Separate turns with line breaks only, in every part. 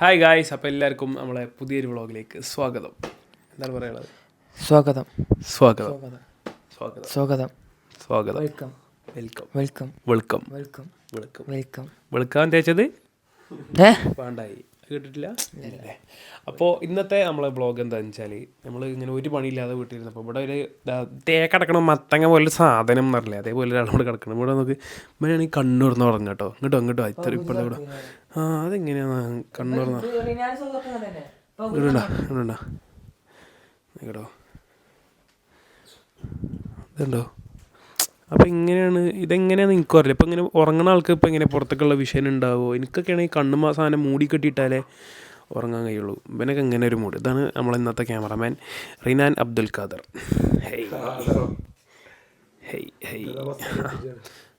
Hi guys അപ്പോൾ എല്ലാവർക്കും നമ്മളെ പുതിയൊരു വ്ളോഗിലേക്ക് സ്വാഗതം. എന്താണ് പറയുന്നത്
സ്വാഗതം.
സ്വാഗതം.
സ്വാഗതം.
സ്വാഗതം.
സ്വാഗതം. Welcome.
Welcome.
Welcome.
Welcome.
Welcome.
Welcome.
Welcome.
Welcome തേച്ചത്?
Welcome
വേണ്ടായി കേട്ടിട്ടില്ല? അപ്പോൾ ഇന്നത്തെ നമ്മളെ ബ്ലോഗ് എന്താണെന്ന് വെച്ചാൽ നമ്മൾ ഇങ്ങനെ ഒരു പണിയില്ലാതെ വീട്ടിലിരുന്നപ്പോൾ ഇവിടെ ഒരു തേക്കടക്കണം മത്തങ്ങ പോലെ സാധനം എന്നറിയില്ലേ അതേപോലെ ഒരാളോട് കിടക്കണം. ഇവിടെ നമുക്ക് ഇവനാണെങ്കിൽ കണ്ണൂർന്ന് പറഞ്ഞു കേട്ടോ. ഇങ്ങോട്ടോ ഇങ്ങോട്ടോ. ഇത്ര ഇപ്പോഴത്തെ ഇവിടെ. ആ അതെങ്ങനെയാണ് കണ്ണൂർന്ന് ഇടണ്ട ഇടണ്ട. കേട്ടോ ഇതുണ്ടോ? അപ്പോൾ ഇങ്ങനെയാണ് ഇതെങ്ങനെയാണെന്ന് എനിക്കും അറിയില്ല. ഇപ്പം ഇങ്ങനെ ഉറങ്ങുന്ന ആൾക്ക് ഇപ്പം ഇങ്ങനെ പുറത്തേക്കുള്ള വിഷയം ഉണ്ടാവുമോ എനിക്കൊക്കെയാണെങ്കിൽ ഈ കണ്ണും ആ സാധനം മൂടി കെട്ടിയിട്ടാലേ ഉറങ്ങാൻ കഴിയുള്ളൂ. ഇവനൊക്കെ ഇങ്ങനെ ഒരു മൂഡ് ഇതാണ് നമ്മൾ ഇന്നത്തെ cameraman Rinan Abdul Khader. Hey. Hey hey.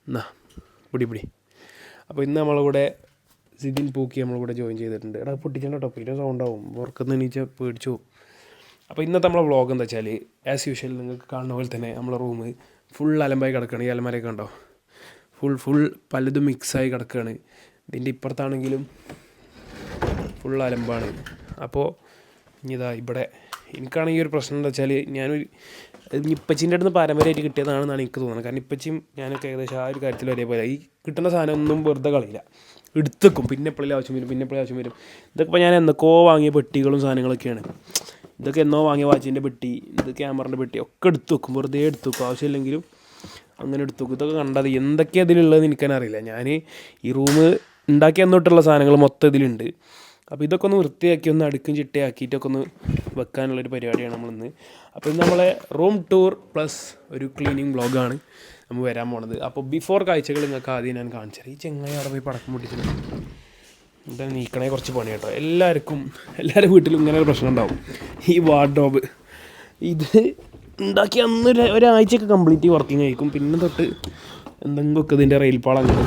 എന്നാ പിടി പിടി. അപ്പോൾ ഇന്ന് നമ്മളിവിടെ സിദിൻ പൂക്കി നമ്മളിവിടെ ജോയിൻ ചെയ്തിട്ടുണ്ട്. എടാ പൊട്ടിച്ചണ്ട കേട്ടോ സൗണ്ട് ആവും. ഉറക്കുന്ന എണീച്ച പേടിച്ചു അപ്പോൾ ഇന്നത്തെ നമ്മളെ വ്ളോഗ് എന്താ വെച്ചാൽ ആസ് യൂഷ്വൽ നിങ്ങൾക്ക് കാണുന്ന പോലെ തന്നെ നമ്മളെ റൂം ഫുൾ അലമ്പായി കിടക്കുകയാണ് ഈ അലമാരയൊക്കെ ഉണ്ടോ ഫുൾ ഫുൾ പലതും മിക്സായി കിടക്കുകയാണ് ഇതിന്റെ ഇപ്പുറത്താണെങ്കിലും ഫുൾ അലമ്പാണ്. അപ്പോൾ ഇനി ഇതാ ഇവിടെ എനിക്കാണെങ്കിൽ ഒരു പ്രശ്നം എന്താ വെച്ചാൽ ഞാനൊരു ഇപ്പച്ചിന്റെ അടുത്ത് പാരമ്പര്യമായിട്ട് കിട്ടിയതാണെന്നാണ് എനിക്ക് തോന്നുന്നത്. കാരണം ഇപ്പച്ചിയും ഞാനൊക്കെ ഏകദേശം ആ ഒരു കാര്യത്തിൽ ഒരേപോലെ. ഈ കിട്ടുന്ന സാധനം ഒന്നും വെറുതെ കളയില്ല. എടുത്തേക്കും. പിന്നെ എപ്പോഴും ആവശ്യം വരും പിന്നെ എപ്പോഴും ആവശ്യം വരും. ഇതൊക്കെ ഇപ്പോൾ ഞാൻ എന്തൊക്കെയോ വാങ്ങിയ പെട്ടികളും സാധനങ്ങളൊക്കെയാണ്. ഇതൊക്കെ എന്നോ വാങ്ങിയ വാച്ചിന്റെ പെട്ടി ഇത് ക്യാമറന്റെ പെട്ടി ഒക്കെ എടുത്തു വെക്കും. വെറുതെ എടുത്തു വെക്കും. ആവശ്യമില്ലെങ്കിലും അങ്ങനെ എടുത്തു വെക്കും. ഇതൊക്കെ കണ്ടത് എന്തൊക്കെയാണ് ഇതിലുള്ളതെന്ന് എനിക്കറിയില്ല ഞാൻ ഈ റൂം ഉണ്ടാക്കി എന്നിട്ടുള്ള സാധനങ്ങൾ മൊത്തം ഇതിലുണ്ട്. അപ്പോൾ ഇതൊക്കെ ഒന്ന് വൃത്തിയാക്കി ഒന്ന് അടുക്കും ചിട്ടയാക്കിയിട്ടൊക്കെ ഒന്ന് വെക്കാനുള്ളൊരു പരിപാടിയാണ് നമ്മളിന്ന്. അപ്പോൾ ഇന്ന് നമ്മളെ റൂം ടൂർ പ്ലസ് ഒരു ക്ലീനിങ് ബ്ലോഗാണ് നമ്മൾ വരാൻ പോണത്. അപ്പോൾ ബിഫോർ കാഴ്ചകൾ നിങ്ങൾക്ക് ആദ്യം ഞാൻ കാണിച്ചത് ഈ ചെങ്ങായി അവിടെ പോയി പടക്കം പൊട്ടിച്ചിട്ടുണ്ട്. എന്താ നീക്കണേ? കുറച്ച് പണി കേട്ടോ. എല്ലാവർക്കും എല്ലാവരുടെ വീട്ടിലും ഇങ്ങനെ ഒരു പ്രശ്നം ഉണ്ടാവും. ഈ വാർഡ്രോബ് ഇത് ഉണ്ടാക്കി അന്ന് ഒരു ഒരാഴ്ചയൊക്കെ കംപ്ലീറ്റ് വർക്കിംഗ് ആയിരിക്കും. പിന്നെ തൊട്ട് എന്തെങ്കിലുമൊക്കെ ഇതിന്റെ റെയിൽപാൾ അങ്ങനെ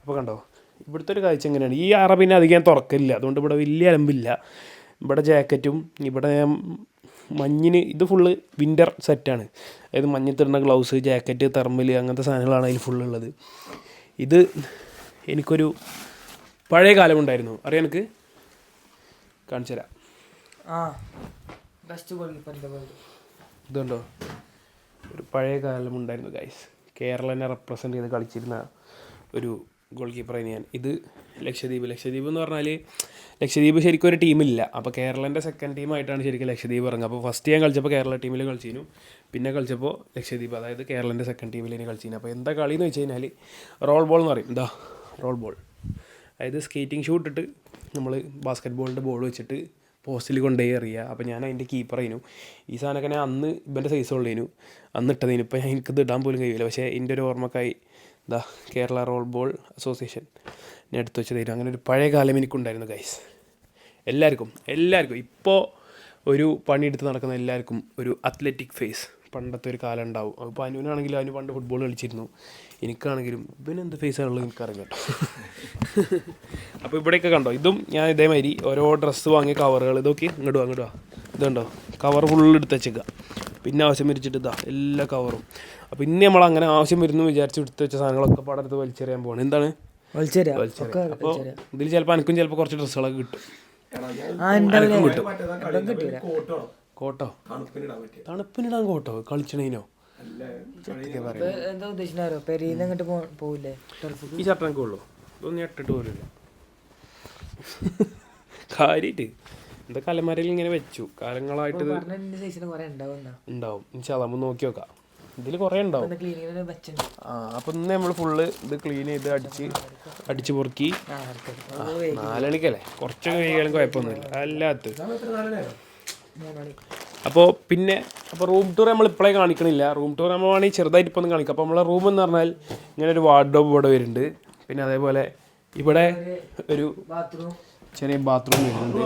അപ്പോൾ കണ്ടോ? ഇവിടുത്തെ ഒരു കാഴ്ച എങ്ങനെയാണ്? ഈ അറ പിന്നെ അധികം തുറക്കില്ല അതുകൊണ്ട് ഇവിടെ വലിയ അലമ്പില്ല. ഇവിടെ ജാക്കറ്റും ഇവിടെ മഞ്ഞിന് ഇത് ഫുള്ള് വിന്റർ സെറ്റാണ് അതായത് മഞ്ഞത്തിടുന്ന ഗ്ലൗസ് ജാക്കറ്റ് തെർമൽ അങ്ങനത്തെ സാധനങ്ങളാണ് അതിൽ ഫുള്ള് ഉള്ളത്. ഇത് എനിക്കൊരു പഴയ കാലമുണ്ടായിരുന്നു. അറിയാം എനിക്ക് കാണിച്ചു തരാം. ഇതുണ്ടോ? ഒരു പഴയ കാലമുണ്ടായിരുന്നു ഗൈസ് കേരളനെ റെപ്രസെന്റ് ചെയ്ത് കളിച്ചിരുന്ന ഒരു ഗോൾ കീപ്പറാണ് ഞാൻ. ഇത് ലക്ഷദ്വീപ്. ലക്ഷദ്വീപ് എന്ന് പറഞ്ഞാൽ ലക്ഷദ്വീപ് ശരിക്കും ഒരു ടീമില്ല അപ്പോൾ കേരളന്റെ സെക്കൻഡ് ടീമായിട്ടാണ് ശരിക്കും ലക്ഷദ്വീപ് ഇറങ്ങുക. അപ്പോൾ ഫസ്റ്റ് ഞാൻ കളിച്ചപ്പോൾ കേരള ടീമിൽ കളിച്ചിരുന്നു. പിന്നെ കളിച്ചപ്പോൾ ലക്ഷദ്വീപ് അതായത് കേരളന്റെ സെക്കൻഡ് ടീമിൽ ഇനി കളിച്ചിരുന്നു. അപ്പോൾ എന്താ കളി എന്ന് വെച്ച് കഴിഞ്ഞാൽ റോൾ ബോൾ എന്ന് പറയും. എന്താ റോൾ ബോൾ അതായത് സ്കേറ്റിംഗ് ഷൂ ഇട്ടിട്ട് നമ്മൾ ബാസ്ക്കറ്റ് ബോളിന്റെ ബോൾ വെച്ചിട്ട് പോസ്റ്റിൽ കൊണ്ടുപോയി എറിയുക. അപ്പോൾ ഞാൻ അതിന്റെ കീപ്പറായിരുന്നു ഈ സാധനമൊക്കെ ഞാൻ അന്ന് ഇവന്റെ സൈസ് ഉള്ളതിനു അന്ന് ഇട്ടതിന്. ഇപ്പോൾ എനിക്ക് എനിക്കിത് ഇടാൻ പോലും കഴിയില്ല. പക്ഷേ എന്റെ ഒരു ഓർമ്മക്കായി ഇതാ കേരള റോൾ ബോൾ അസോസിയേഷൻ ഞാൻ എടുത്തു വെച്ച് തരും അങ്ങനെ ഒരു പഴയ കാലം എനിക്കുണ്ടായിരുന്നു ഗൈസ് എല്ലാവർക്കും എല്ലാവർക്കും. ഇപ്പോൾ ഒരു പണിയെടുത്ത് നടക്കുന്ന എല്ലാവർക്കും ഒരു അത്ലറ്റിക് ഫേസ് പണ്ടത്തെ ഒരു കാലം ഉണ്ടാവും. അപ്പോൾ അനുവിനാണെങ്കിലും അവന് പണ്ട് ഫുട്ബോൾ കളിച്ചിരുന്നു. എനിക്കാണെങ്കിലും ഇവന് എന്ത് ഫേസാണുള്ളത് എനിക്കറിയാം കേട്ടോ. അപ്പോൾ ഇവിടെയൊക്കെ കണ്ടോ? ഇതും ഞാൻ ഇതേമാതിരി ഓരോ ഡ്രസ്സ് വാങ്ങിയ കവറുകൾ ഇതൊക്കെ ഇങ്ങോട്ട് വാ ഇതുണ്ടോ? കവർ ഫുള്ള് എടുത്ത് വെച്ചേക്കുക പിന്നെ ആവശ്യം വരിച്ചിട്ട് ഇതാ എല്ലാ കവറും അപ്പോൾ ഇനി നമ്മൾ അങ്ങനെ ആവശ്യം വരുന്നു വിചാരിച്ച് എടുത്ത് വെച്ച സാധനങ്ങളൊക്കെ പടർത്ത് വലിച്ചെറിയാൻ പോകണം എന്താണ്? അപ്പോൾ ഇതിൽ ചിലപ്പോൾ എനിക്കും ചിലപ്പോൾ കുറച്ച് ഡ്രസ്സുകളൊക്കെ കിട്ടും.
കിട്ടിയില്ല
കോട്ടോ. തണുപ്പിനിടാൻ കോട്ടോ? കളിച്ചണേനോ?
എന്താ പെരീന്ന് അങ്ങോട്ട് പോവില്ലേ?
ഈ ഷർട്ടനൊക്കെ ഉള്ളൂ. ഇതൊന്നും ഇട്ടിട്ട് പോലില്ല കാര്യമായിട്ട് എന്താ കലമരയിൽ ഇങ്ങനെ വെച്ചു. കാലങ്ങളായിട്ട് ഇത് ഉണ്ടാവും നമുക്ക് നോക്കി നോക്കാം. ഇതിൽ കുറേ ഉണ്ടാവും. ആ അപ്പം ഇന്ന് നമ്മൾ ഫുള്ള് ഇത് ക്ലീൻ ചെയ്ത് അടിച്ച് അടിച്ച് പൊറുക്കി. നാലണിക്കല്ലേ? കുറച്ചൊക്കെ കഴിയാലും കുഴപ്പമൊന്നുമില്ല. അല്ലാത്ത അപ്പോൾ പിന്നെ അപ്പോൾ റൂം ടൂർ നമ്മൾ ഇപ്പോഴേ കാണിക്കണില്ല. റൂം ടൂർ നമ്മൾ വേണമെങ്കിൽ ചെറുതായിട്ട് ഇപ്പോൾ ഒന്ന് കാണിക്കാം. അപ്പോൾ നമ്മളെ റൂം എന്ന് പറഞ്ഞാൽ ഇങ്ങനെ ഒരു വാർഡ്രോബ് ഇവിടെ വരുന്നുണ്ട്. പിന്നെ അതേപോലെ ഇവിടെ ഒരു
ബാത്റൂം
ചെറിയ ബാത്റൂം വരുന്നുണ്ട്.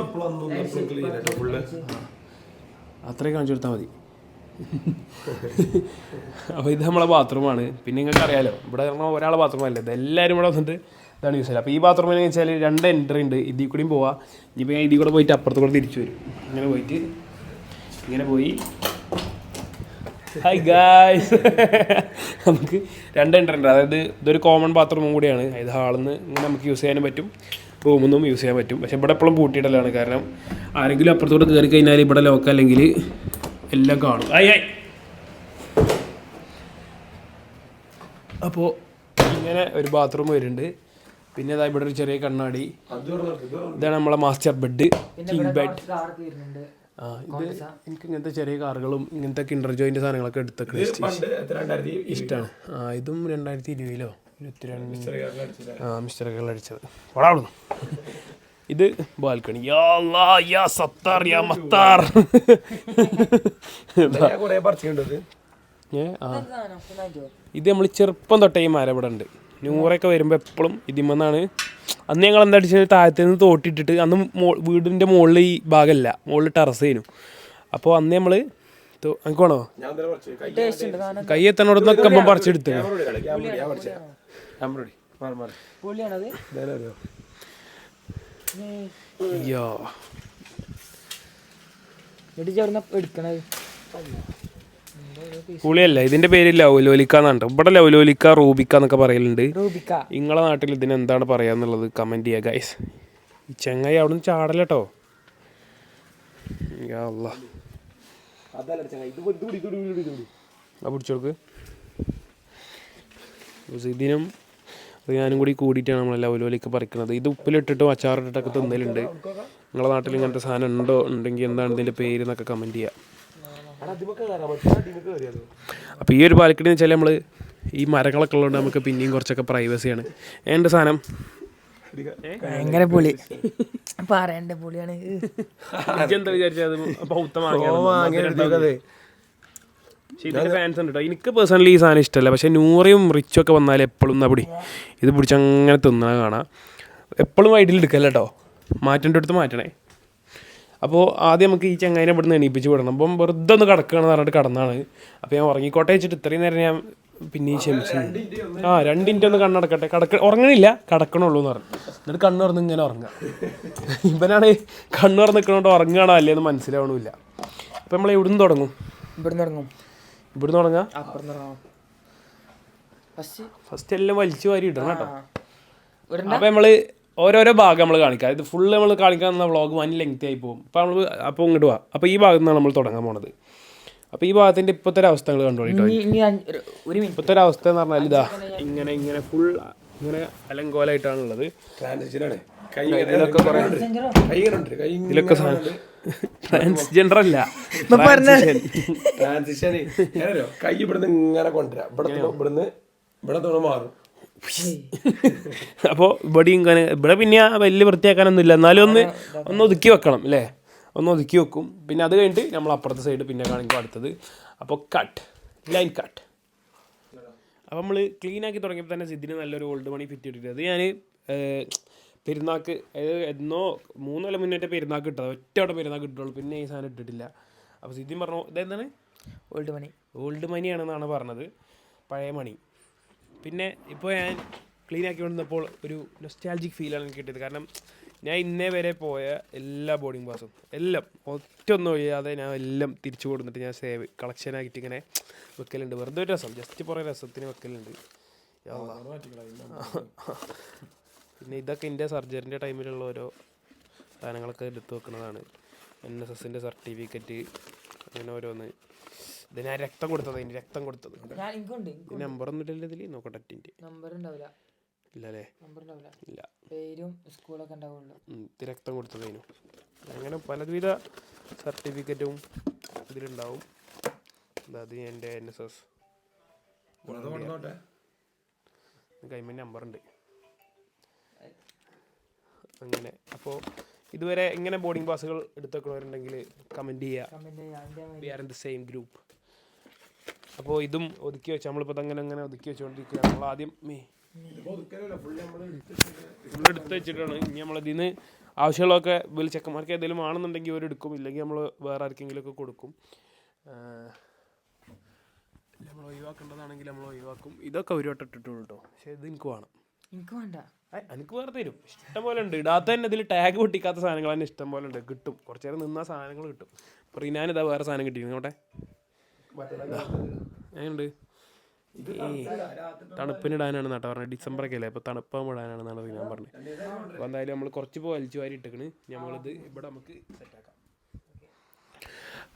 അത്രയും കാണിച്ചു കൊടുത്താൽ മതി. അപ്പോൾ ഇത് നമ്മളെ ബാത്റൂമാണ് പിന്നെ നിങ്ങൾക്ക് അറിയാലോ ഇവിടെ പറഞ്ഞാൽ ഒരാളെ ബാത്റൂം അല്ല. ഇത് എല്ലാവരും ഇവിടെ വന്നിട്ട് ഇതാണ് യൂസ് ചെയ്യുക അപ്പോൾ ഈ ബാത്റൂമിന് വെച്ചാൽ രണ്ട് എൻട്രി ഉണ്ട്. ഇതിൽ കൂടിയും പോവാം. ഇനിയിപ്പോൾ ഞാൻ ഇതിൽ കൂടെ പോയിട്ട് അപ്പുറത്ത് കൂടെ തിരിച്ചു വരും. അങ്ങനെ പോയിട്ട് ഇങ്ങനെ പോയി. ഹായ് ഗായ്സ് നമുക്ക് രണ്ട് എൻട്രി ഉണ്ട്. അതായത് ഇതൊരു കോമൺ ബാത്റൂമും കൂടിയാണ്. ഇത് ഹാളിൽ നിന്ന് ഇങ്ങനെ നമുക്ക് യൂസ് ചെയ്യാനും പറ്റും. റൂമിൽ നിന്നും യൂസ് ചെയ്യാൻ പറ്റും. പക്ഷേ ഇവിടെ എപ്പോഴും പൂട്ടിയിടലാണ്. കാരണം ആരെങ്കിലും അപ്പുറത്തോട്ട് കയറി കഴിഞ്ഞാൽ ഇവിടെ ലോക്ക് അല്ലെങ്കിൽ എല്ലാം കാണും. ആയി ആയി അപ്പോൾ ഇങ്ങനെ ഒരു ബാത്റൂം വരുന്നുണ്ട്. പിന്നെ ഇതാ ഇവിടെ ഒരു ചെറിയ കണ്ണാടി. ഇതാണ് നമ്മളെ മാസ്റ്റർ ബെഡ് കിങ് ബെഡ് ഇത് എനിക്ക് ഇങ്ങനത്തെ ചെറിയ കാറുകളും ഇങ്ങനത്തെ കിൻഡർ ജോയിന്റെ സാധനങ്ങളൊക്കെ എടുത്തൊക്കെ ഇഷ്ടമാണ് ആ ഇതും രണ്ടായിരത്തി ഇരുപതിലോ? ഇരുപത്തിരണ്ട്. ആ മിസ്റ്റർ അടിച്ചത്. ഇത് ബാൽക്കണി. യാ അല്ലാ, യാ സത്താർ യാ മത്താർ. ഇത്. നമ്മൾ ചെറുപ്പം തൊട്ടേ മരം ഇവിടെ ഉണ്ട് നൂറൊക്കെ വരുമ്പോൾ എപ്പോഴും ഇതിമെന്നാണ് അന്ന് ഞങ്ങൾ എന്താ അടിച്ചത്? താഴത്തു നിന്ന് തോട്ടിട്ടിട്ട് അന്ന് മോ വീടിന്റെ മുകളിൽ ഈ ഭാഗമല്ല മുകളിൽ ടെറസ് ചെയ്യുന്നു അപ്പോൾ അന്ന് നമ്മൾ എനിക്ക് വേണോ?
ഞാൻ ഇന്നലെ പറിച്ചു കൈ
എത്തണോടൊന്നൊക്കെ ഇപ്പം പറിച്ചെടുത്ത്
എടുക്കണത്?
പുളിയല്ല? ഇതിന്റെ പേര് ലൗലോലിക്ക എന്നാണ് ഇവിടെ ലൗലോലിക്ക റൂബിക്ക എന്നൊക്കെ പറയലുണ്ട്. നിങ്ങളെ നാട്ടിൽ ഇതിന് എന്താണ് പറയാന്നുള്ളത്? കമന്റ് ചെയ്യുക ഗൈസ് ഈ ചെങ്ങായി അവിടെ നിന്ന് ചാടലട്ടോ പിടിച്ചോക്ക് ഇതിനും ഞാനും കൂടി കൂടിയിട്ടാണ് നമ്മൾ ലവലോലിക്ക് പറിക്കുന്നത് ഇത് ഉപ്പിലിട്ടിട്ടും അച്ചാറിട്ടിട്ടൊക്കെ തിന്നലുണ്ട്. നിങ്ങളെ നാട്ടിൽ ഇങ്ങനത്തെ സാധനം ഉണ്ടോ? ഉണ്ടെങ്കിൽ എന്താണ് ഇതിന്റെ പേര് എന്നൊക്കെ കമന്റ് ചെയ്യുക. അപ്പോൾ ഈ ഒരു ബാൽക്കണി എന്ന് വെച്ചാൽ നമ്മൾ ഈ മരങ്ങളൊക്കെ ഉള്ളതുകൊണ്ട് നമുക്ക് പിന്നെയും കുറച്ചൊക്കെ പ്രൈവസിയാണ് എന്റെ സാധനം
ഭയങ്കര പുളി പറയണ്ട പുളിയാണ്
എന്താ വിചാരിച്ചത് ഇതിന്റെ ഫാൻസ് ഉണ്ട് കേട്ടോ എനിക്ക് പേഴ്സണലി ഈ സാധനം ഇഷ്ടമല്ല പക്ഷെ നൂറയും റിച്ചും ഒക്കെ വന്നാൽ എപ്പോഴും എന്നാ പിടി. ഇത് പിടിച്ചങ്ങനെ അങ്ങനെ തിന്നണ കാണാം. എപ്പോഴും വൈഡിൽ എടുക്കല്ലോ കേട്ടോ മാറ്റേണ്ട അടുത്ത് മാറ്റണേ. അപ്പോൾ ആദ്യം നമുക്ക് ഈ ചങ്ങായിനെ ഇവിടുന്ന് എണീപ്പിച്ച് വിടണം. അപ്പം വെറുതെ ഒന്ന് കിടക്കുകയാണെന്ന് പറഞ്ഞിട്ട് കടന്നാണ്. അപ്പോൾ ഞാൻ ഉറങ്ങിക്കോട്ടെ വെച്ചിട്ട് ഇത്രയും നേരം ഞാൻ പിന്നെയും ക്ഷമിച്ചു. ആ രണ്ടിന്റെ ഒന്ന് കണ്ണടക്കട്ടെ. കടക്ക ഉറങ്ങണില്ല. കടക്കണുള്ളൂ എന്ന് പറഞ്ഞു. എന്നിട്ട് കണ്ണ് തുറന്ന് ഇങ്ങനെ ഉറങ്ങുക. ഇവനാണ് കണ്ണ് തുറന്ന് നിൽക്കണോണ്ട് ഉറങ്ങുകയാണോ അല്ലേന്ന് മനസ്സിലാവണമില്ല അപ്പം നമ്മൾ ഇവിടുന്ന് തുടങ്ങും?
ഇവിടുന്ന് തുടങ്ങും.
ഇവിടുന്ന് തുടങ്ങാം?
ഫസ്റ്റ്
എല്ലാം വലിച്ചു വാരി ഇടണം കേട്ടോ. അപ്പം നമ്മൾ ഓരോരോ ഭാഗം നമ്മൾ കാണിക്കാം. ഇത് ഫുൾ നമ്മൾ കാണിക്കാൻ വ്ളോഗ് വൺ ലെങ്ത് ആയി പോകും. അപ്പോൾ നമ്മൾ അപ്പോൾ ഇങ്ങോട്ട് പോവാം അപ്പോൾ ഈ ഭാഗത്ത് നിന്നാണ് നമ്മൾ തുടങ്ങാൻ പോണത്. അപ്പോൾ ഈ ഭാഗത്തിന്റെ ഇപ്പോഴത്തെ ഒരു
ഒരു- ഒരു മിനിറ്റ്
ഇപ്പോഴത്തെ ഒരു അവസ്ഥ എന്ന് പറഞ്ഞാൽ ഇതാ. ഇങ്ങനെ ഇങ്ങനെ ഫുൾ ഇങ്ങനെ അലങ്കോലായിട്ടാണുള്ളത്.
ഉള്ളത് കൈ
ഇതിലൊക്കെ ട്രാൻസ്ജെൻഡർ അല്ല.
ട്രാൻസിഷൻ കൈ ഇവിടുന്ന് ഇങ്ങനെ കൊണ്ടുവരാം. ഇവിടെ ഇവിടുന്ന് ഇവിടെ തുണ മാറും.
അപ്പോൾ ഇവിടെ ഇങ്ങനെ ഇവിടെ പിന്നെ വലിയ വൃത്തിയാക്കാനൊന്നും ഇല്ല എന്നാലും ഒന്ന് ഒന്ന് ഒതുക്കി വെക്കണം അല്ലേ? ഒന്ന് ഒതുക്കി വെക്കും. പിന്നെ അത് കഴിഞ്ഞിട്ട് നമ്മൾ അപ്പുറത്തെ സൈഡ് പിന്നെ കാണിക്കും അടുത്തത്. അപ്പോൾ കട്ട് ലൈൻ കട്ട് അപ്പോൾ നമ്മൾ ക്ലീൻ ആക്കി തുടങ്ങിയപ്പോൾ തന്നെ സിദ്ധിന് നല്ലൊരു ഓൾഡ് മണി ഫിറ്റ് ഇട്ടിട്ട് അത് ഞാൻ പെരുന്നാക്ക് അതായത് എന്നോ മൂന്നല്ല മുന്നേറ്റ പെരുന്നാക്ക് ഇട്ടത്. ഒറ്റ അവിടെ പെരുന്നാക്ക് ഇട്ടുള്ളൂ പിന്നെ ഈ സാധനം ഇട്ടിട്ടില്ല. അപ്പോൾ സിദ്ധിൻ പറഞ്ഞു ഇതെന്താണ്?
ഓൾഡ് മണി
ഓൾഡ് മണിയാണെന്നാണ് പറഞ്ഞത്. പഴയ മണി പിന്നെ ഇപ്പോൾ ഞാൻ ക്ലീൻ ആക്കി കൊണ്ടുവന്നപ്പോൾ ഒരു നൊസ്റ്റാലജിക് ഫീലാണ് എനിക്ക് കിട്ടിയത്. കാരണം ഞാൻ ഇന്നേ വരെ പോയ എല്ലാ ബോർഡിംഗ് പാസും എല്ലാം ഒറ്റ ഒന്നും ഒഴിയാതെ ഞാൻ എല്ലാം തിരിച്ചു കൊടുത്തിട്ട് ഞാൻ സേവ് കളക്ഷൻ ആക്കിയിട്ട് ഇങ്ങനെ വെക്കലുണ്ട്. വെറുതെ ഒരു രസം ജസ്റ്റ് കുറേ രസത്തിന് വെക്കലുണ്ട്. പിന്നെ ഇതൊക്കെ എന്റെ സർജറിന്റെ ടൈമിലുള്ള ഓരോ സാധനങ്ങളൊക്കെ എടുത്തു വെക്കുന്നതാണ് എൻ എസ് എസിന്റെ സർട്ടിഫിക്കറ്റ് അങ്ങനെ ഓരോന്ന്. ഇത് ഞാൻ രക്തം കൊടുത്തത് അതിന് രക്തം കൊടുത്തത്.
ഞാൻ എനിക്കുണ്ട്
ഈ നമ്പറൊന്നും ഇല്ലല്ലോ ഇതിൽ നോക്കട്ടെ ടിന്റെ
നമ്പർ ഉണ്ടാവില്ല നമ്പർ ഉണ്ടാവില്ല
ഇല്ല.
പേരും സ്കൂളൊക്കെ ഉണ്ടാവുള്ളൂ.
ഉം, ഇത് രക്തം കൊടുത്തതിനു അങ്ങനെ പലവിധ സർട്ടിഫിക്കറ്റും ഇതിലുണ്ടാവും. ദാ അത് എന്റെ എൻ എസ് എസ് കൈമ നമ്പറുണ്ട് അങ്ങനെ അപ്പോൾ ഇതുവരെ ഇങ്ങനെ ബോർഡിംഗ് പാസുകൾ എടുത്തേക്കുന്നവരുണ്ടെങ്കിൽ കമന്റ് ചെയ്യുക.
അതിന്റെ
we are in the same group അപ്പോൾ ഇതും ഒതുക്കി വെച്ച് നമ്മളിപ്പോൾ അങ്ങനെ അങ്ങനെ ഒതുക്കി വെച്ചുകൊണ്ടിരിക്കുകയാണ്. നമ്മൾ ആദ്യം മീ ഫുൾ എടുത്ത് വെച്ചിട്ടാണ്. ഇനി നമ്മളിതിൽ നിന്ന് ആവശ്യമുള്ളതൊക്കെ വലിയ ചെക്കന്മാർക്ക് എന്തെങ്കിലും ആണെന്നുണ്ടെങ്കിൽ അവർ എടുക്കും. ഇല്ലെങ്കിൽ നമ്മൾ വേറെ ആർക്കെങ്കിലും ഒക്കെ കൊടുക്കും നമ്മൾ ഒഴിവാക്കേണ്ടതാണെങ്കിൽ നമ്മൾ ഒഴിവാക്കും. ഇതൊക്കെ ഒരു വട്ടം ഇട്ടിട്ടുള്ളൂ കേട്ടോ പക്ഷേ ഇത് എനിക്ക് വേണം.
എനിക്ക് വേണ്ട.
എനിക്ക് വേറെ തരും. ഇഷ്ടംപോലെ ഉണ്ട്. ഇടാത്ത തന്നെ ഇതിൽ ടാഗ് പൊട്ടിക്കാത്ത സാധനങ്ങൾ തന്നെ ഇഷ്ടം പോലെ ഉണ്ട്. കിട്ടും. കുറച്ച് നേരം നിന്ന സാധനങ്ങൾ കിട്ടും. അപ്പോൾ റിനാൻ ഇതാ വേറെ സാധനം കിട്ടിയിരുന്നു നോട്ടെ ഉണ്ട് തണുപ്പിന് ഇടാനാണ് നട്ട പറഞ്ഞത്. ഡിസംബർ ഒക്കെ അല്ലേ? അപ്പോൾ തണുപ്പാകുമ്പോൾ ഇടാനാണ് ഞാൻ പറഞ്ഞത്. അപ്പോൾ എന്തായാലും നമ്മൾ കുറച്ച് ഇപ്പോൾ വലിച്ചു വാരി ഇട്ടിക്കണ്. നമ്മളിത് ഇവിടെ നമുക്ക് സെറ്റാക്കാം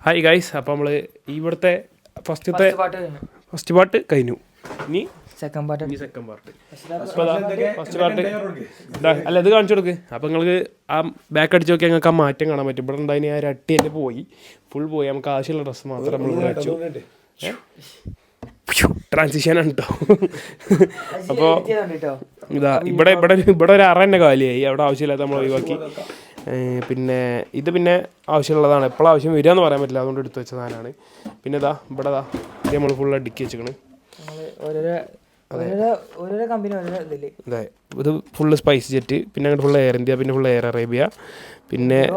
ഹായ് ഗൈസ് അപ്പോൾ നമ്മൾ ഇവിടുത്തെ ഫസ്റ്റത്തെ ഫസ്റ്റ് പാട്ട് കഴിഞ്ഞു. ഇനി
second
part second part first part അല്ല ഇത് കാണിച്ചു കൊടുക്ക്. അപ്പോൾ നിങ്ങൾക്ക് ആ ബാക്ക് അടിച്ച് നോക്കിയാൽ നിങ്ങൾക്ക് ആ മാറ്റം കാണാൻ പറ്റും. ഇവിടെ ഉണ്ടായി ആ രട്ടി എന്റെ പോയി. ഫുൾ പോയി. നമുക്ക് ആവശ്യമുള്ള ഡ്രസ്സ് മാത്രം നമ്മൾ ഇവിടെ ട്രാൻസിഷൻ ആണ് കേട്ടോ അപ്പോൾ ഇതാ ഇവിടെ ഇവിടെ ഇവിടെ ഒരു അറ തന്നെ കാലിയായി. അവിടെ ആവശ്യമില്ലാത്ത നമ്മൾ ഒഴിവാക്കി. പിന്നെ ഇത് പിന്നെ ആവശ്യമുള്ളതാണ്. എപ്പോഴും ആവശ്യം വരിക എന്ന് പറയാൻ പറ്റില്ല. അതുകൊണ്ട് എടുത്തു വെച്ച സാധനമാണ്. പിന്നെ ഇതാ ഇവിടെ ഇതാ ഇത് നമ്മൾ ഫുൾ അടുക്കി
ഓരോരോ
അതെ. ഇത് ഫുള്ള് സ്പൈസ് ജെറ്റ് പിന്നെ അങ്ങോട്ട് ഫുള്ള് എയർ ഇന്ത്യ പിന്നെ ഫുള്ള് എയർ അറേബ്യ പിന്നെ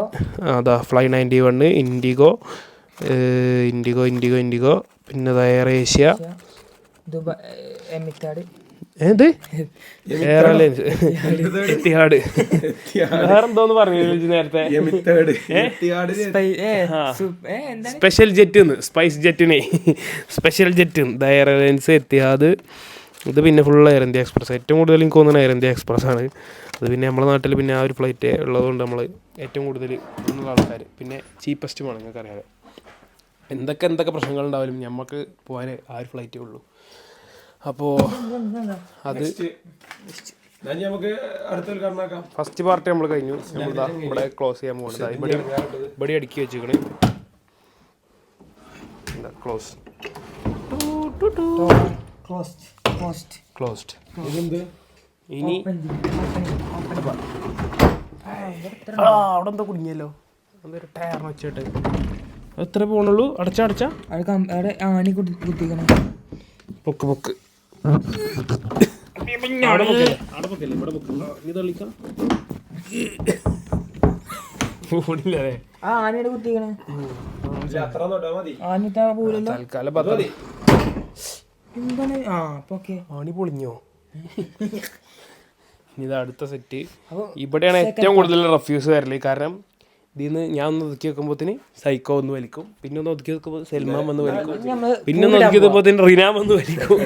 അതാ fly ninety one IndiGo IndiGo IndiGo IndiGo പിന്നെ അതാ എയർ ഏഷ്യ ഏത്? എയർ അലയൻസ് പറഞ്ഞു നേരത്തെ?
എത്തിയാട്
എന്താണ്?
സ്പെഷ്യൽ ജെറ്റ് സ്പൈസ് ജെറ്റിനെ special jet Air Alliance Etihad ഇത് പിന്നെ ഫുൾ എയർ ഇന്ത്യ എക്സ്പ്രസ് ഏറ്റവും കൂടുതൽ എനിക്ക് തോന്നുന്നത് എയർ ഇന്ത്യ എക്സ്പ്രസ് ആണ്. അത് പിന്നെ നമ്മുടെ നാട്ടിൽ പിന്നെ ആ ഒരു ഫ്ലൈറ്റ് ഉള്ളതുകൊണ്ട് നമ്മൾ ഏറ്റവും കൂടുതൽ ഉള്ള ആൾക്കാർ പിന്നെ ചീപ്പസ്റ്റുമാണ് നിങ്ങൾക്ക് അറിയാതെ എന്തൊക്കെ എന്തൊക്കെ പ്രശ്നങ്ങൾ ഉണ്ടായാലും നമുക്ക് പോകാൻ ആ ഒരു ഫ്ലൈറ്റേ ഉള്ളൂ. അപ്പോൾ അത് ഫസ്റ്റ് പാർട്ട് നമ്മൾ കഴിഞ്ഞു. നമ്മൾ ഇവിടെ ക്ലോസ് ചെയ്യാൻ പോകുന്നത് ഇവിടെ ഇവിടെ അടുക്കി വെച്ചിക്കണ്. ക്ലോസ്
ക്ലോസ്
ക്ലോസ്ഡ് ഇനി ആ അവിടെ എന്താ കുടുങ്ങിയല്ലോ. എന്തൊരു ടയറിന് വെച്ചിട്ട്. എത്ര പോണുള്ളൂ? അടച്ച അടച്ച.
അവിടെ ആണി കുത്തി കുത്തിക്കണം
പൊക്ക് പൊക്ക്. ഓടില്ലേ
ആ ആണിയുടെ കുത്തിക്കണം
തൽക്കാലം
എന്താണ്? ആ അപ്പൊ ഓക്കെ
ആണി പൊളിഞ്ഞോ? ഇത് അടുത്ത സെറ്റ് ഇവിടെയാണ് ഏറ്റവും കൂടുതൽ റഫ്യൂസ് വരൽ. കാരണം ഇതിന്ന് ഞാൻ ഒന്ന് ഒതുക്കി വെക്കുമ്പോത്തിന് സൈക്കോ ഒന്ന് വലിക്കും. പിന്നെ ഒന്ന് ഒതുക്കി വെക്കുമ്പോൾ സൽമാൻ വന്ന് വലിക്കും. പിന്നെ ഒന്ന് ഒതുക്കി വെക്കുമ്പോത്തിന് റിനാം വന്ന് വലിക്കും.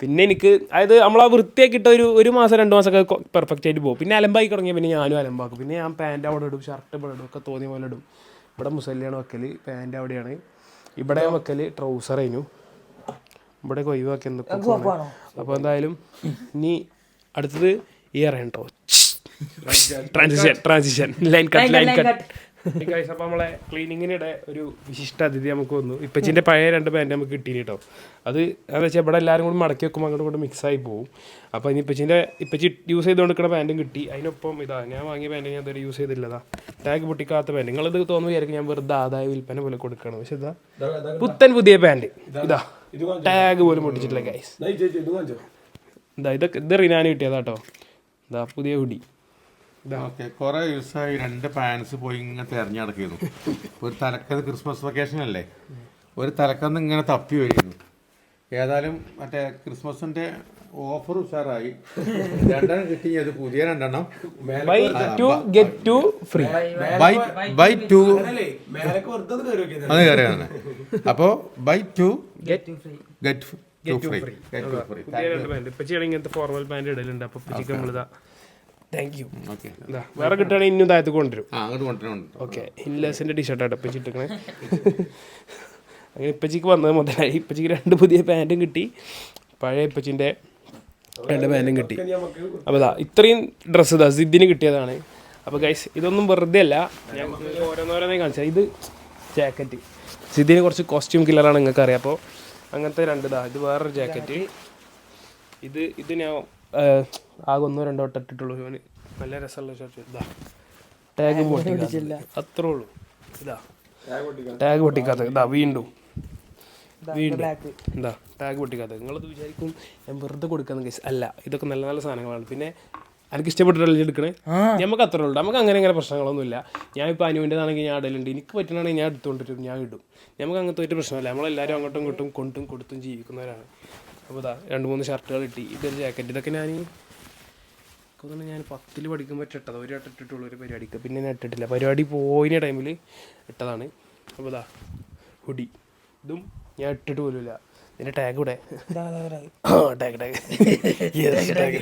പിന്നെ എനിക്ക് അതായത് നമ്മൾ ആ വൃത്തിയാക്കിയിട്ട് ഒരു ഒരു മാസം രണ്ട് ഒക്കെ പെർഫെക്റ്റ് ആയിട്ട് പോകും. പിന്നെ അലമ്പായി തുടങ്ങിയ പിന്നെ ഞാനും അലമ്പാക്കും. പിന്നെ ഞാൻ പാന്റ് അവിടെ ഇടും ഷർട്ട് ഇവിടെ ഇടും ഒക്കെ തോന്നിയ പോലെ ഇടും. ഇവിടെ മുസല്ലിയാണ് വെക്കൽ പാന്റ് അവിടെയാണ്. ഇവിടെ വെക്കൽ ട്രൗസർ കഴിഞ്ഞു ഇവിടെ ഒഴിവാക്കി എന്തൊക്കെ അപ്പോൾ എന്തായാലും ഇനി അടുത്തത് ഈ അറിയണം കേട്ടോ. Transition transition line cut line cut അപ്പോൾ നമ്മളെ ക്ലീനിങ്ങിനിടെ ഒരു വിശിഷ്ട അതിഥി നമുക്ക് വന്നു. ഇപ്പച്ചിന്റെ പഴയ രണ്ട് ബാൻഡ് നമുക്ക് കിട്ടി കേട്ടോ അത് എന്താ വെച്ചാൽ ഇവിടെ എല്ലാവരും കൂടി മടക്കി വെക്കുമ്പോൾ അങ്ങോട്ട് കൂടെ മിക്സ് ആയി പോകും അപ്പോൾ ഇനി ഇപ്പച്ചിന്റെ ഇപ്പച്ചി യൂസ് ചെയ്തുകൊണ്ടിരിക്കുന്ന പാന്റും കിട്ടി. അതിനൊപ്പം ഇതാ ഞാൻ വാങ്ങിയ ബാൻഡ് ഞാൻ ഇതുവരെ യൂസ് ചെയ്തില്ലതാ. ടാഗ് പൊട്ടിക്കാത്ത പാന്റ് നിങ്ങളിത് തോന്നുന്നു വിചാരിക്കും ഞാൻ വെറുതെ ആദായ വിൽപ്പന പോലെ കൊടുക്കണം പക്ഷെ ഇതാ പുത്തൻ പുതിയ ബാൻഡ് ഇതാ. ടാഗ് പോലും പൊട്ടിച്ചിട്ടില്ല ഗൈസ് എന്താ ഇതൊക്കെ ഇത് റിനാന് കിട്ടിയതാ കേട്ടോ ഇതാ പുതിയ ഹുഡി.
ഓക്കെ കുറെ ദിവസമായി രണ്ട് പാൻസ് പോയി ഇങ്ങനെ തെരഞ്ഞു നടക്കുന്നു. ഒരു തലക്കത് ക്രിസ്മസ് വെക്കേഷൻ അല്ലേ? ഒരു തലക്കന്ന് ഇങ്ങനെ തപ്പി വരുന്നു ഏതായാലും മറ്റേ ക്രിസ്മസിന്റെ ഓഫർ ഉഷാറായി. രണ്ടെണ്ണം കിട്ടി അത് പുതിയ രണ്ടെണ്ണം.
Buy two get two free
buy buy two
മേലക്ക് വെറുതെ ഒന്ന് കയറി നോക്കിയത്
അത് കയറിയാണ് അപ്പോൾ buy two
get
two free
ഇങ്ങനത്തെ ഫോർമൽ പാന്റ് ഇടലുണ്ട്. നമ്മളിതാ താങ്ക് യു വേറെ കിട്ടുകയാണെങ്കിൽ ഇന്നും താഴത്ത് കൊണ്ടുവരും. ഓക്കെ ഇൻലേസിന്റെ ടീഷർട്ടാണ് ഇപ്പം ഇട്ടിക്കണേ അങ്ങനെ ഇപ്പച്ചിക്ക് വന്നത് മുതലായി. ഇപ്പച്ചിക്ക് രണ്ട് പുതിയ പാന്റും കിട്ടി. പഴയ ഇപ്പച്ചിന്റെ രണ്ട് പാന്റും കിട്ടി. അപ്പോൾ ഇതാ ഇത്രയും ഡ്രസ്സ് ഇതാ സിദ്ദിന് കിട്ടിയതാണ്. അപ്പോൾ ഗൈസ് ഇതൊന്നും വെറുതെ അല്ല. ഞാൻ ഓരോന്നോരോന്നേ കാണിച്ചാൽ ഇത് ജാക്കറ്റ് സിദ്ദിന് കുറച്ച് കോസ്റ്റ്യൂം കില്ലറാണ് നിങ്ങൾക്ക് അറിയാം അപ്പോൾ അങ്ങനത്തെ രണ്ട് ഇതാ ഇത് വേറൊരു ജാക്കറ്റ് ഇത് ഇത് ഞാൻ ആകെ ഒന്നോ രണ്ടോ വട്ടം ഇട്ടിട്ടുള്ളൂ. ഇവന് നല്ല രസമുള്ള ഷർട്ട് ഇതാ. ടാഗ് പൊട്ടിക്കില്ല അത്രേ ഉള്ളൂ. ഇതാ.
ടാഗ് പൊട്ടിക്കാം
ടാഗ് പൊട്ടിക്കാത്ത ഇതാ വീണ്ടും. വീണ്ടും.
ബ്ലാക്ക്
എന്താ ടാഗ് പൊട്ടിക്കാത്ത നിങ്ങളത് വിചാരിക്കും ഞാൻ വെറുതെ കൊടുക്കാന്ന് കേസ് അല്ല ഇതൊക്കെ നല്ല നല്ല സാധനങ്ങളാണ്. പിന്നെ എനിക്ക് ഇഷ്ടപ്പെട്ടിട്ടല്ലേ എടുക്കണേ? നമുക്ക് അത്ര ഉള്ളൂ. നമുക്ക് അങ്ങനെ അങ്ങനെ പ്രശ്നങ്ങളൊന്നുമില്ല. ഞാൻ ഇപ്പോൾ അനുവിന്റെതാണെങ്കിൽ ഞാൻ ഇടലുണ്ട്. എനിക്ക് പറ്റണമെങ്കിൽ ഞാൻ എടുത്തുകൊണ്ടിരും ഞാൻ ഇടും. നമുക്ക് അങ്ങനത്തെ ഒരു പ്രശ്നമല്ല. നമ്മളെല്ലാവരും അങ്ങോട്ടും ഇങ്ങോട്ടും കൊണ്ടും കൊടുത്തും ജീവിക്കുന്നവരാണ്. അപ്പോൾ ഇതാ രണ്ട് മൂന്ന് ഷർട്ടുകൾ ഇട്ടി. ഇതൊരു ജാക്കറ്റ്. ഇതൊക്കെ ഞാൻ തോന്നുന്നു ഞാൻ പത്തിൽ പഠിക്കുമ്പോൾ ഇട്ടത് ഒരു വട്ടം ഇട്ടിട്ടുള്ളൂ ഒരു പരിപാടിക്ക്. പിന്നെ ഞാൻ ഇട്ടിട്ടില്ല. പരിപാടി പോയിന ടൈമിൽ ഇട്ടതാണ്. അപ്പോൾ ഇതാ ഹുഡി ഇതും ഞാൻ ഇട്ടിട്ട് പോലുമില്ല ഇതിന്റെ ടാഗ് ഇവിടെ. ടാഗ് ടാഗ് ടാഗ്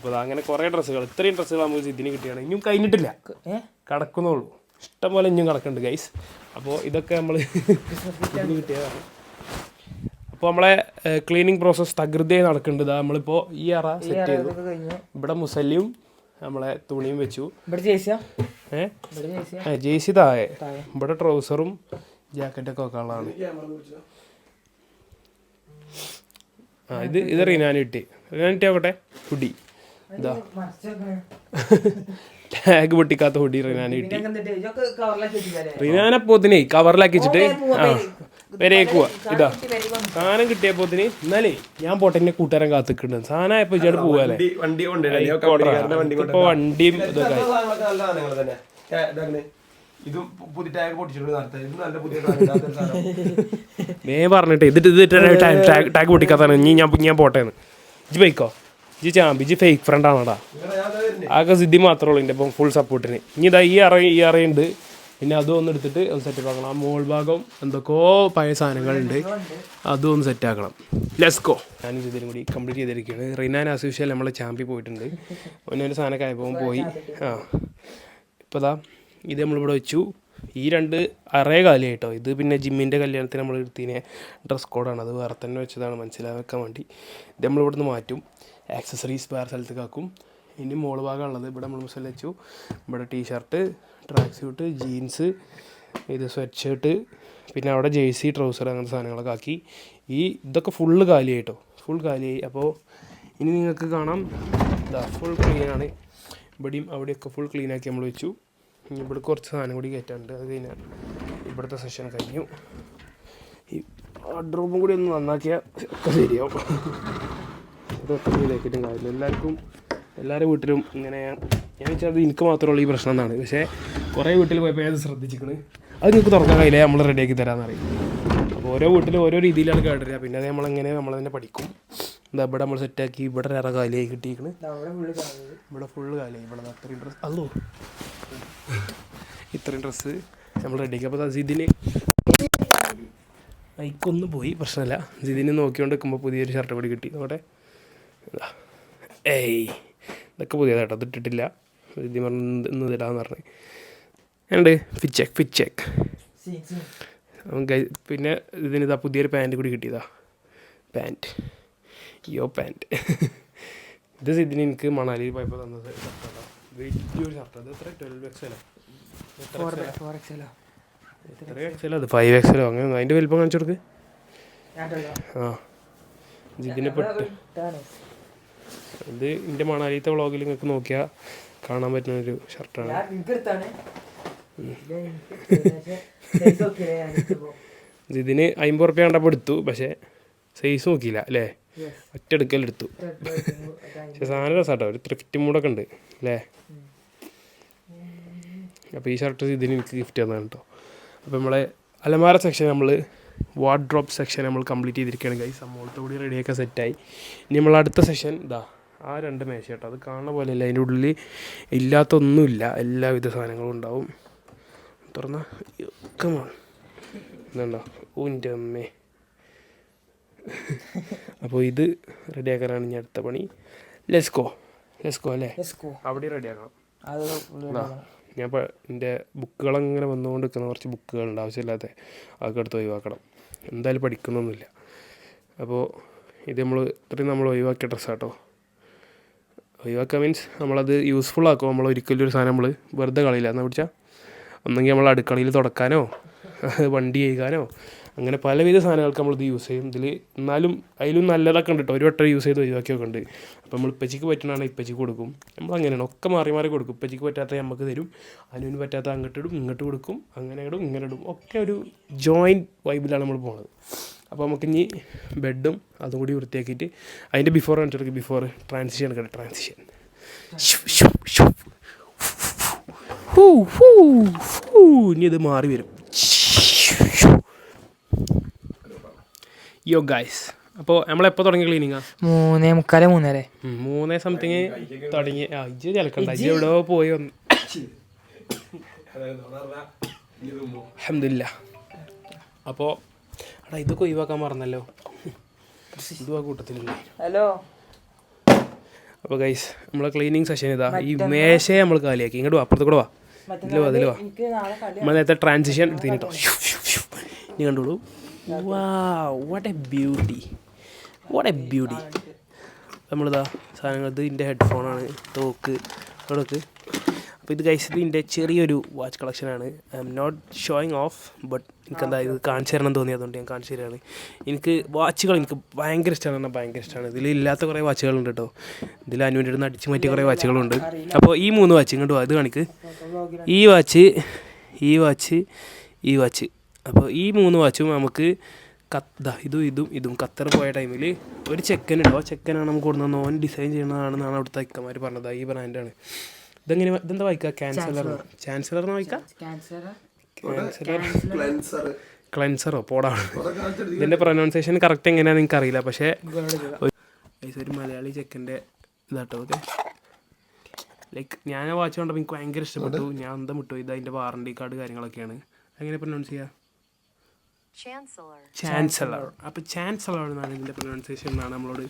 അപ്പോൾ അങ്ങനെ കുറേ ഡ്രസ്സുകൾ. ഇത്രയും ഡ്രസ്സുകൾ നമുക്ക് ഇതിന് കിട്ടിയാണ് ഇനിയും കഴിഞ്ഞിട്ടില്ല. കിടക്കുന്നുള്ളൂ. ഇഷ്ടംപോലെ ഇഷ്ടം പോലെ ഇനിയും കിടക്കുന്നുണ്ട് ഗൈസ് അപ്പോൾ ഇതൊക്കെ നമ്മൾ കിട്ടിയതാണ്. അപ്പോൾ നമ്മളെ ക്ലീനിങ് പ്രോസസ്സ് തകൃതിയായി നടക്കുന്നുണ്ട്. നമ്മളിപ്പോൾ ഈ അറ സെറ്റ് ചെയ്തു. ഇവിടെ മുസല്ലിയും നമ്മളെ തുണിയും വെച്ചു.
ഇവിടെ ചേച്ചിയാ
ഏ?
ഇവിടെ ചേച്ചിയാ
ആ ജേസി താഴെ.
താഴെ.
ഇവിടെ ട്രൗസറും ജാക്കറ്റൊക്കെ വെക്കാനുള്ളതാണ് ആ ഇത് ഇത് റിനാനിട്ടി. റിനാനിട്ടി ആവട്ടെ? ഹുഡി ഇതാ. ടാഗ് പൊട്ടിക്കാത്ത ഹുഡി റിനാനിട്ടി
പിന്നെ കണ്ടിട്ട് ഇതൊക്കെ കവറിലാക്കി
വെച്ചിട്ട്. ആ വരേക്കുക ഇതാ. സാധനം കിട്ടിയപ്പോത്തിന് എന്നാലേ ഞാൻ പോട്ടെ എന്നെ കൂട്ടുകാരൻ കാത്തിക്കുന്നുണ്ട്. സാധനം ആയപ്പോ ഇജാട് പോവാല്ലേ? ഇപ്പൊ വണ്ടിയും ഇതൊക്കെ
ഇതും പുതിയ ടാഗ് പൊട്ടിച്ചിട്ടുണ്ട് നടത്താൻ ഇത് നല്ല പുതിയ
പറഞ്ഞിട്ട് ഇത് ഇത് ടാഗ് പൊട്ടിക്കാത്താണ് ഇനി ഞാൻ ഞാൻ പോട്ടേന്ന് ഇജ് ബൈക്കോ ഇജ് ബിജി ഫേക്ക് ഫ്രണ്ട് ആണോടാ. ആകെ സിദ്ധി മാത്രമേ ഉള്ളൂ എന്റെ ഇപ്പം ഫുൾ സപ്പോർട്ടിന് ഇനി ഇതാ ഈ അറ ഈ അറയുണ്ട് പിന്നെ അതും ഒന്ന് എടുത്തിട്ട് ഒന്ന് സെറ്റ് ആക്കണം. ആ മോൾ ഭാഗം എന്തൊക്കെയോ പഴയ സാധനങ്ങളുണ്ട്. അതും ഒന്ന് സെറ്റ് ആക്കണം. ലെസ്കോ ഞാൻ ഇതിലും കൂടി കംപ്ലീറ്റ് ചെയ്തിരിക്കുകയാണ്. റിനാൻ ആസ് നമ്മളെ ചാമ്പി പോയിട്ടുണ്ട്. ഒന്നൊരു സാധനമൊക്കെ ആയപ്പോൾ പോയി. ആ. ഇപ്പോൾ ദാ ഇത് നമ്മളിവിടെ വെച്ചു. ഈ രണ്ട് അറേ കാലി കേട്ടോ ഇത് പിന്നെ ജിമ്മിന്റെ കല്യാണത്തിന് നമ്മൾ എടുത്തിനെ ഡ്രസ് കോഡാണ് അത് വേറെ തന്നെ വെച്ചതാണ് മനസ്സിലാക്കാൻ വേണ്ടി. ഇത് നമ്മളിവിടുന്ന് മാറ്റും. ആക്സസറീസ് വേറെ സ്ഥലത്തേക്ക് ആക്കും ഇനി മോൾ ഭാഗമുള്ളത് ഇവിടെ നമ്മൾ മുസ്ലിം വെച്ചു ഇവിടെ T shirt track suit jeans ഇത് സ്വെറ്റ് ഷർട്ട് പിന്നെ അവിടെ ജേഴ്സി ട്രൗസർ അങ്ങനത്തെ സാധനങ്ങളൊക്കെ ആക്കി. ഈ ഇതൊക്കെ ഫുള്ള് കാലിയായിട്ടോ ഫുൾ കാലിയായി. അപ്പോൾ ഇനി നിങ്ങൾക്ക് കാണാം. ഇതാ ഫുൾ ക്ലീനാണ് ഇവിടെയും അവിടെയൊക്കെ ഫുൾ ക്ലീനാക്കി നമ്മൾ വെച്ചു. ഇവിടെ കുറച്ച് സാധനം കൂടി കയറ്റാണ്ട് അത് കഴിഞ്ഞാൽ ഇവിടുത്തെ സെഷൻ കഴിഞ്ഞു. ഈ വാർഡ്രോബും കൂടി ഒന്ന് നന്നാക്കിയാൽ ഒക്കെ ശരിയാവും. ഇതൊക്കെ ചെയ്തേക്കിട്ടും കാര്യമില്ല. എല്ലാവർക്കും എല്ലാവരുടെ വീട്ടിലും ഇങ്ങനെ ഞാൻ വെച്ചാൽ അത് എനിക്ക് മാത്രമുള്ള ഈ പ്രശ്നം എന്നാണ്. പക്ഷേ കുറേ വീട്ടിൽ പോയപ്പോൾ ഞാൻ ശ്രദ്ധിച്ചിരിക്കണ് അത് നിങ്ങൾക്ക് തുറക്കാൻ കഴിയില്ല നമ്മൾ റെഡിയാക്കി തരാമെന്ന് അറിയും അപ്പോൾ ഓരോ വീട്ടിലും ഓരോ രീതിയിലാണ് കേട്ടിരിക്കുക പിന്നെ അത് നമ്മളെങ്ങനെ നമ്മൾ തന്നെ പഠിക്കും. എന്താ ഇവിടെ നമ്മൾ സെറ്റാക്കി ഇവിടെ അറ കാലിയായി കിട്ടിയിരിക്കണ്.
അവിടെ
ഇവിടെ ഫുള്ള് കാലിയായി ഇവിടെ അത്രയും ഡ്രസ്സ് അല്ലോ ഇത്രയും ഡ്രസ്സ് നമ്മൾ റെഡിയാക്കി അപ്പോൾ ഇതിന് ബൈക്കൊന്നും പോയി പ്രശ്നമില്ല. ഇതിന് നോക്കിക്കൊണ്ട് നിൽക്കുമ്പോൾ പുതിയൊരു ഷർട്ട് കൂടി കിട്ടി. ഇതാ. ഏയ് ഇതൊക്കെ പുതിയതാട്ടോ ഇത് ഇട്ടിട്ടില്ല ഇത് പറഞ്ഞ് ഇന്ന് തരാമെന്ന് പറഞ്ഞു. ഉണ്ട് ഫിച്ചേക്ക് ഫിച്ചേക്ക് പിന്നെ ഇതിന് ഇതാ പുതിയൊരു പാന്റ് കൂടി കിട്ടിയതാ. പാന്റ് യോ പാന്റ് ഇത് ഇതിന് എനിക്ക് മണാലിയിൽ പോയപ്പോൾ തന്നത് ഷർട്ടാണ് വലിയൊരു ഷർട്ട്. അത് എത്ര? ട്വൽവ് എക്സലോ
ഫോർ ഫോർ എക്സലോ
എത്ര എക്സലോ അത് ഫൈവ് എക്സലോ അങ്ങനെ അതിന്റെ വലിപ്പം കാണിച്ചു കൊടുക്ക്. ആ. ഇത് ഇതിനെ പെട്ട്. ഇത് എന്റെ മണാലിത്തെ വ്ളോഗിൽ നിങ്ങൾക്ക് നോക്കിയാൽ കാണാൻ പറ്റുന്ന ഒരു ഷർട്ടാണ്. ഇതിന് അമ്പത് റുപ്യ കണ്ടപ്പോൾ എടുത്തു. പക്ഷേ സൈസ് നോക്കിയില്ല അല്ലേ?
Yes.
ഒറ്റ എടുക്കലെടുത്തു
Thread working, അതാണ്.
പക്ഷെ സാധനം രസാട്ടോ. ഒരു ത്രിഫ്റ്റ് മൂടൊക്കെ ഉണ്ട് അല്ലേ? അപ്പോൾ ഈ ഷർട്ട് ഇതിന് എനിക്ക് ഗിഫ്റ്റ് തന്നതാണ് കേട്ടോ അപ്പോൾ നമ്മളെ അലമാര സെക്ഷൻ നമ്മൾ വാർഡ്രോപ്പ് സെക്ഷൻ നമ്മൾ കംപ്ലീറ്റ് ചെയ്തിരിക്കുകയാണ് ഗൈസ് അമ്മോളത്തെ കൂടി റെഡിയൊക്കെ സെറ്റായി ഇനി നമ്മൾ അടുത്ത സെഷൻ ഇതാ ആ രണ്ട് മേശ കേട്ടോ. അത് കാണുന്ന പോലെ അല്ല അതിന്റെ ഉള്ളിൽ ഇല്ലാത്തൊന്നുമില്ല. എല്ലാവിധ സാധനങ്ങളും ഉണ്ടാവും. തുറന്ന. കമോൺ ഇതുണ്ടോ? ഊന്റെ അമ്മേ. അപ്പോൾ ഇത് റെഡിയാക്കാനാണ് ഇനി അടുത്ത പണി. ലെസ്കോ ലെസ്കോ അല്ലേ? അവിടെ റെഡിയാക്കണം ഞാൻ എന്റെ ബുക്കുകളങ്ങനെ വന്നുകൊണ്ട് നിൽക്കുന്ന കുറച്ച് ബുക്കുകളുണ്ട് ആവശ്യമില്ലാത്ത അതൊക്കെ എടുത്ത് ഒഴിവാക്കണം. എന്തായാലും പഠിക്കുന്നൊന്നുമില്ല. അപ്പോൾ ഇത് നമ്മൾ ഇത്രയും നമ്മൾ ഒഴിവാക്കിയ ഡ്രസ്സാട്ടോ. ഒഴിവാക്കുക മീൻസ് നമ്മളത് യൂസ്ഫുൾ ആക്കും? നമ്മൾ ഒരിക്കലും ഒരു സാധനം നമ്മൾ വെറുതെ കളയില്ല. എന്ന് പിടിച്ചാൽ ഒന്നെങ്കിൽ നമ്മൾ അടുക്കളയിൽ തുടക്കാനോ? വണ്ടി കഴുകാനോ? അങ്ങനെ പലവിധ സാധനങ്ങൾക്ക് നമ്മളിത് യൂസ് ചെയ്യും. ഇതിൽ എന്നാലും അതിലും നല്ലതൊക്കെ ഉണ്ട് കേട്ടോ ഒരു വട്ടം യൂസ് ചെയ്ത് ഒഴിവാക്കിയൊക്കെ ഉണ്ട്. അപ്പോൾ നമ്മൾ ഇപ്പച്ചിക്ക് പറ്റണതാണ് ഇപ്പച്ചിക്ക് കൊടുക്കും. നമ്മൾ അങ്ങനെയാണ്. ഒക്കെ മാറി മാറി കൊടുക്കും. ഇപ്പച്ചിക്ക് പറ്റാത്ത നമുക്ക് തരും. അനുവിന് പറ്റാത്ത അങ്ങോട്ട് ഇടും ഇങ്ങോട്ട് കൊടുക്കും. അങ്ങനെ ഇടും ഇങ്ങനെ ഇടും. ഒക്കെ ഒരു ജോയിന്റ് വൈബിലാണ് നമ്മൾ പോകുന്നത് അപ്പോൾ നമുക്ക് ഇനി ബെഡും അതും കൂടി വൃത്തിയാക്കിയിട്ട് അതിന്റെ ബിഫോർ കാണിച്ചെടുക്കും ബിഫോർ ട്രാൻസിഷൻ കേട്ടോ. ട്രാൻസിഷൻ ഇനി ഇത് മാറി വരും. യോ ഗൈസ് അപ്പോൾ നമ്മളെപ്പോൾ തുടങ്ങി ക്ലീനിങ്ങാ
മൂന്നേ മുക്കാൽ മൂന്നര.
മൂന്നേ സംതിങ് തുടങ്ങി. ആ ഇജ്ജ് ചിലക്കണ്ട ഇജ്ജ് എവിടെ പോയി വന്നു. അഹമ്മദില്ല അപ്പോൾ എടാ ഇതൊക്കെ ഒഴിവാക്കാൻ മറന്നല്ലോ. ഇതും ആ കൂട്ടത്തിലില്ലേ
ഹലോ.
അപ്പോൾ ഗൈസ് നമ്മളെ ക്ലീനിങ് സെഷൻ ഇതാ. ഈ മേശയെ നമ്മൾ കാലിയാക്കി. ഇങ്ങോട്ട് വാ അപ്പുറത്ത് കൂടെ വാ. ഇതിൽ വാ. ഇതിൽ നമ്മൾ നേരത്തെ ട്രാൻസിഷൻ എടുത്തിട്ടോ ഇനി കണ്ടോളൂ. What a beauty what a beauty നമ്മളിതാ സാധനങ്ങൾ ഇത് ഇതിന്റെ ഹെഡ്ഫോണാണ് തോക്ക് തോക്ക് അപ്പോൾ ഇത് കഴിച്ചത് ഇതിന്റെ ചെറിയൊരു വാച്ച് കളക്ഷനാണ് I am not showing off but എനിക്കെന്താ ഇത് കാണിച്ചു തരണം തോന്നി അതുകൊണ്ട് ഞാൻ കാണിച്ചു തരാണ്. എനിക്ക് വാച്ചുകൾ എനിക്ക് ഭയങ്കര ഇഷ്ടമാണ് പറഞ്ഞാൽ ഭയങ്കര ഇഷ്ടമാണ്. ഇതിൽ ഇല്ലാത്ത കുറേ വാച്ചുകളുണ്ട് കേട്ടോ. ഇതിൽ അനുവിന്റെ അടുത്ത് അടിച്ചു മാറ്റിയ കുറേ വാച്ചുകളുണ്ട് അപ്പോൾ ഈ മൂന്ന് വാച്ച് ഇങ്ങോട്ട് അത് കാണിക്ക്. ഈ വാച്ച് ഈ വാച്ച് ഈ വാച്ച് അപ്പോൾ ഈ മൂന്ന് വാച്ചും നമുക്ക് കത്ത ഇതും ഇതും ഇതും ഖത്തർ പോയ ടൈമിൽ ഒരു ചെക്കൻ ആ ചെക്കനാണ് നമുക്ക് കൊടുക്കുന്നത് ഓൻ ഡിസൈൻ ചെയ്യുന്നതാണെന്നാണ് അവിടുത്തെ അക്കന്മാർ പറഞ്ഞത്. ഈ ബ്രാൻഡാണ് ഇതെങ്ങനെ ഇതെന്താ വായിക്കുക ക്യാൻസലർ ചാൻസലർ എന്ന് വായിക്കാം?
ക്ലൻസറോ
ക്ലെൻസർ
ക്ലെൻസറോ പോടാണ് ഇതിന്റെ പ്രൊനൗൺസിയേഷൻ കറക്റ്റ് എങ്ങനെയാണെന്ന് നിങ്ങൾക്ക് അറിയില്ല പക്ഷേ ഒരു ഒരു മലയാളി ചെക്കന്റെ ഇതാട്ടോ ഓക്കെ ലൈക്ക് ഞാൻ വാച്ച് കണ്ടപ്പോൾ എനിക്ക് ഭയങ്കര ഇഷ്ടപ്പെട്ടു. ഞാൻ എന്താ വിട്ടു. ഇത് അതിന്റെ വാറണ്ടി കാർഡ് കാര്യങ്ങളൊക്കെയാണ്. എങ്ങനെ പ്രൊനൗൺസ് ചെയ്യുക. ചാൻസലർ അപ്പോൾ ചാൻസലർ എന്നാണ് ഇതിന്റെ പ്രൊനൗൺസിയേഷൻ എന്നാണ് നമ്മളോട്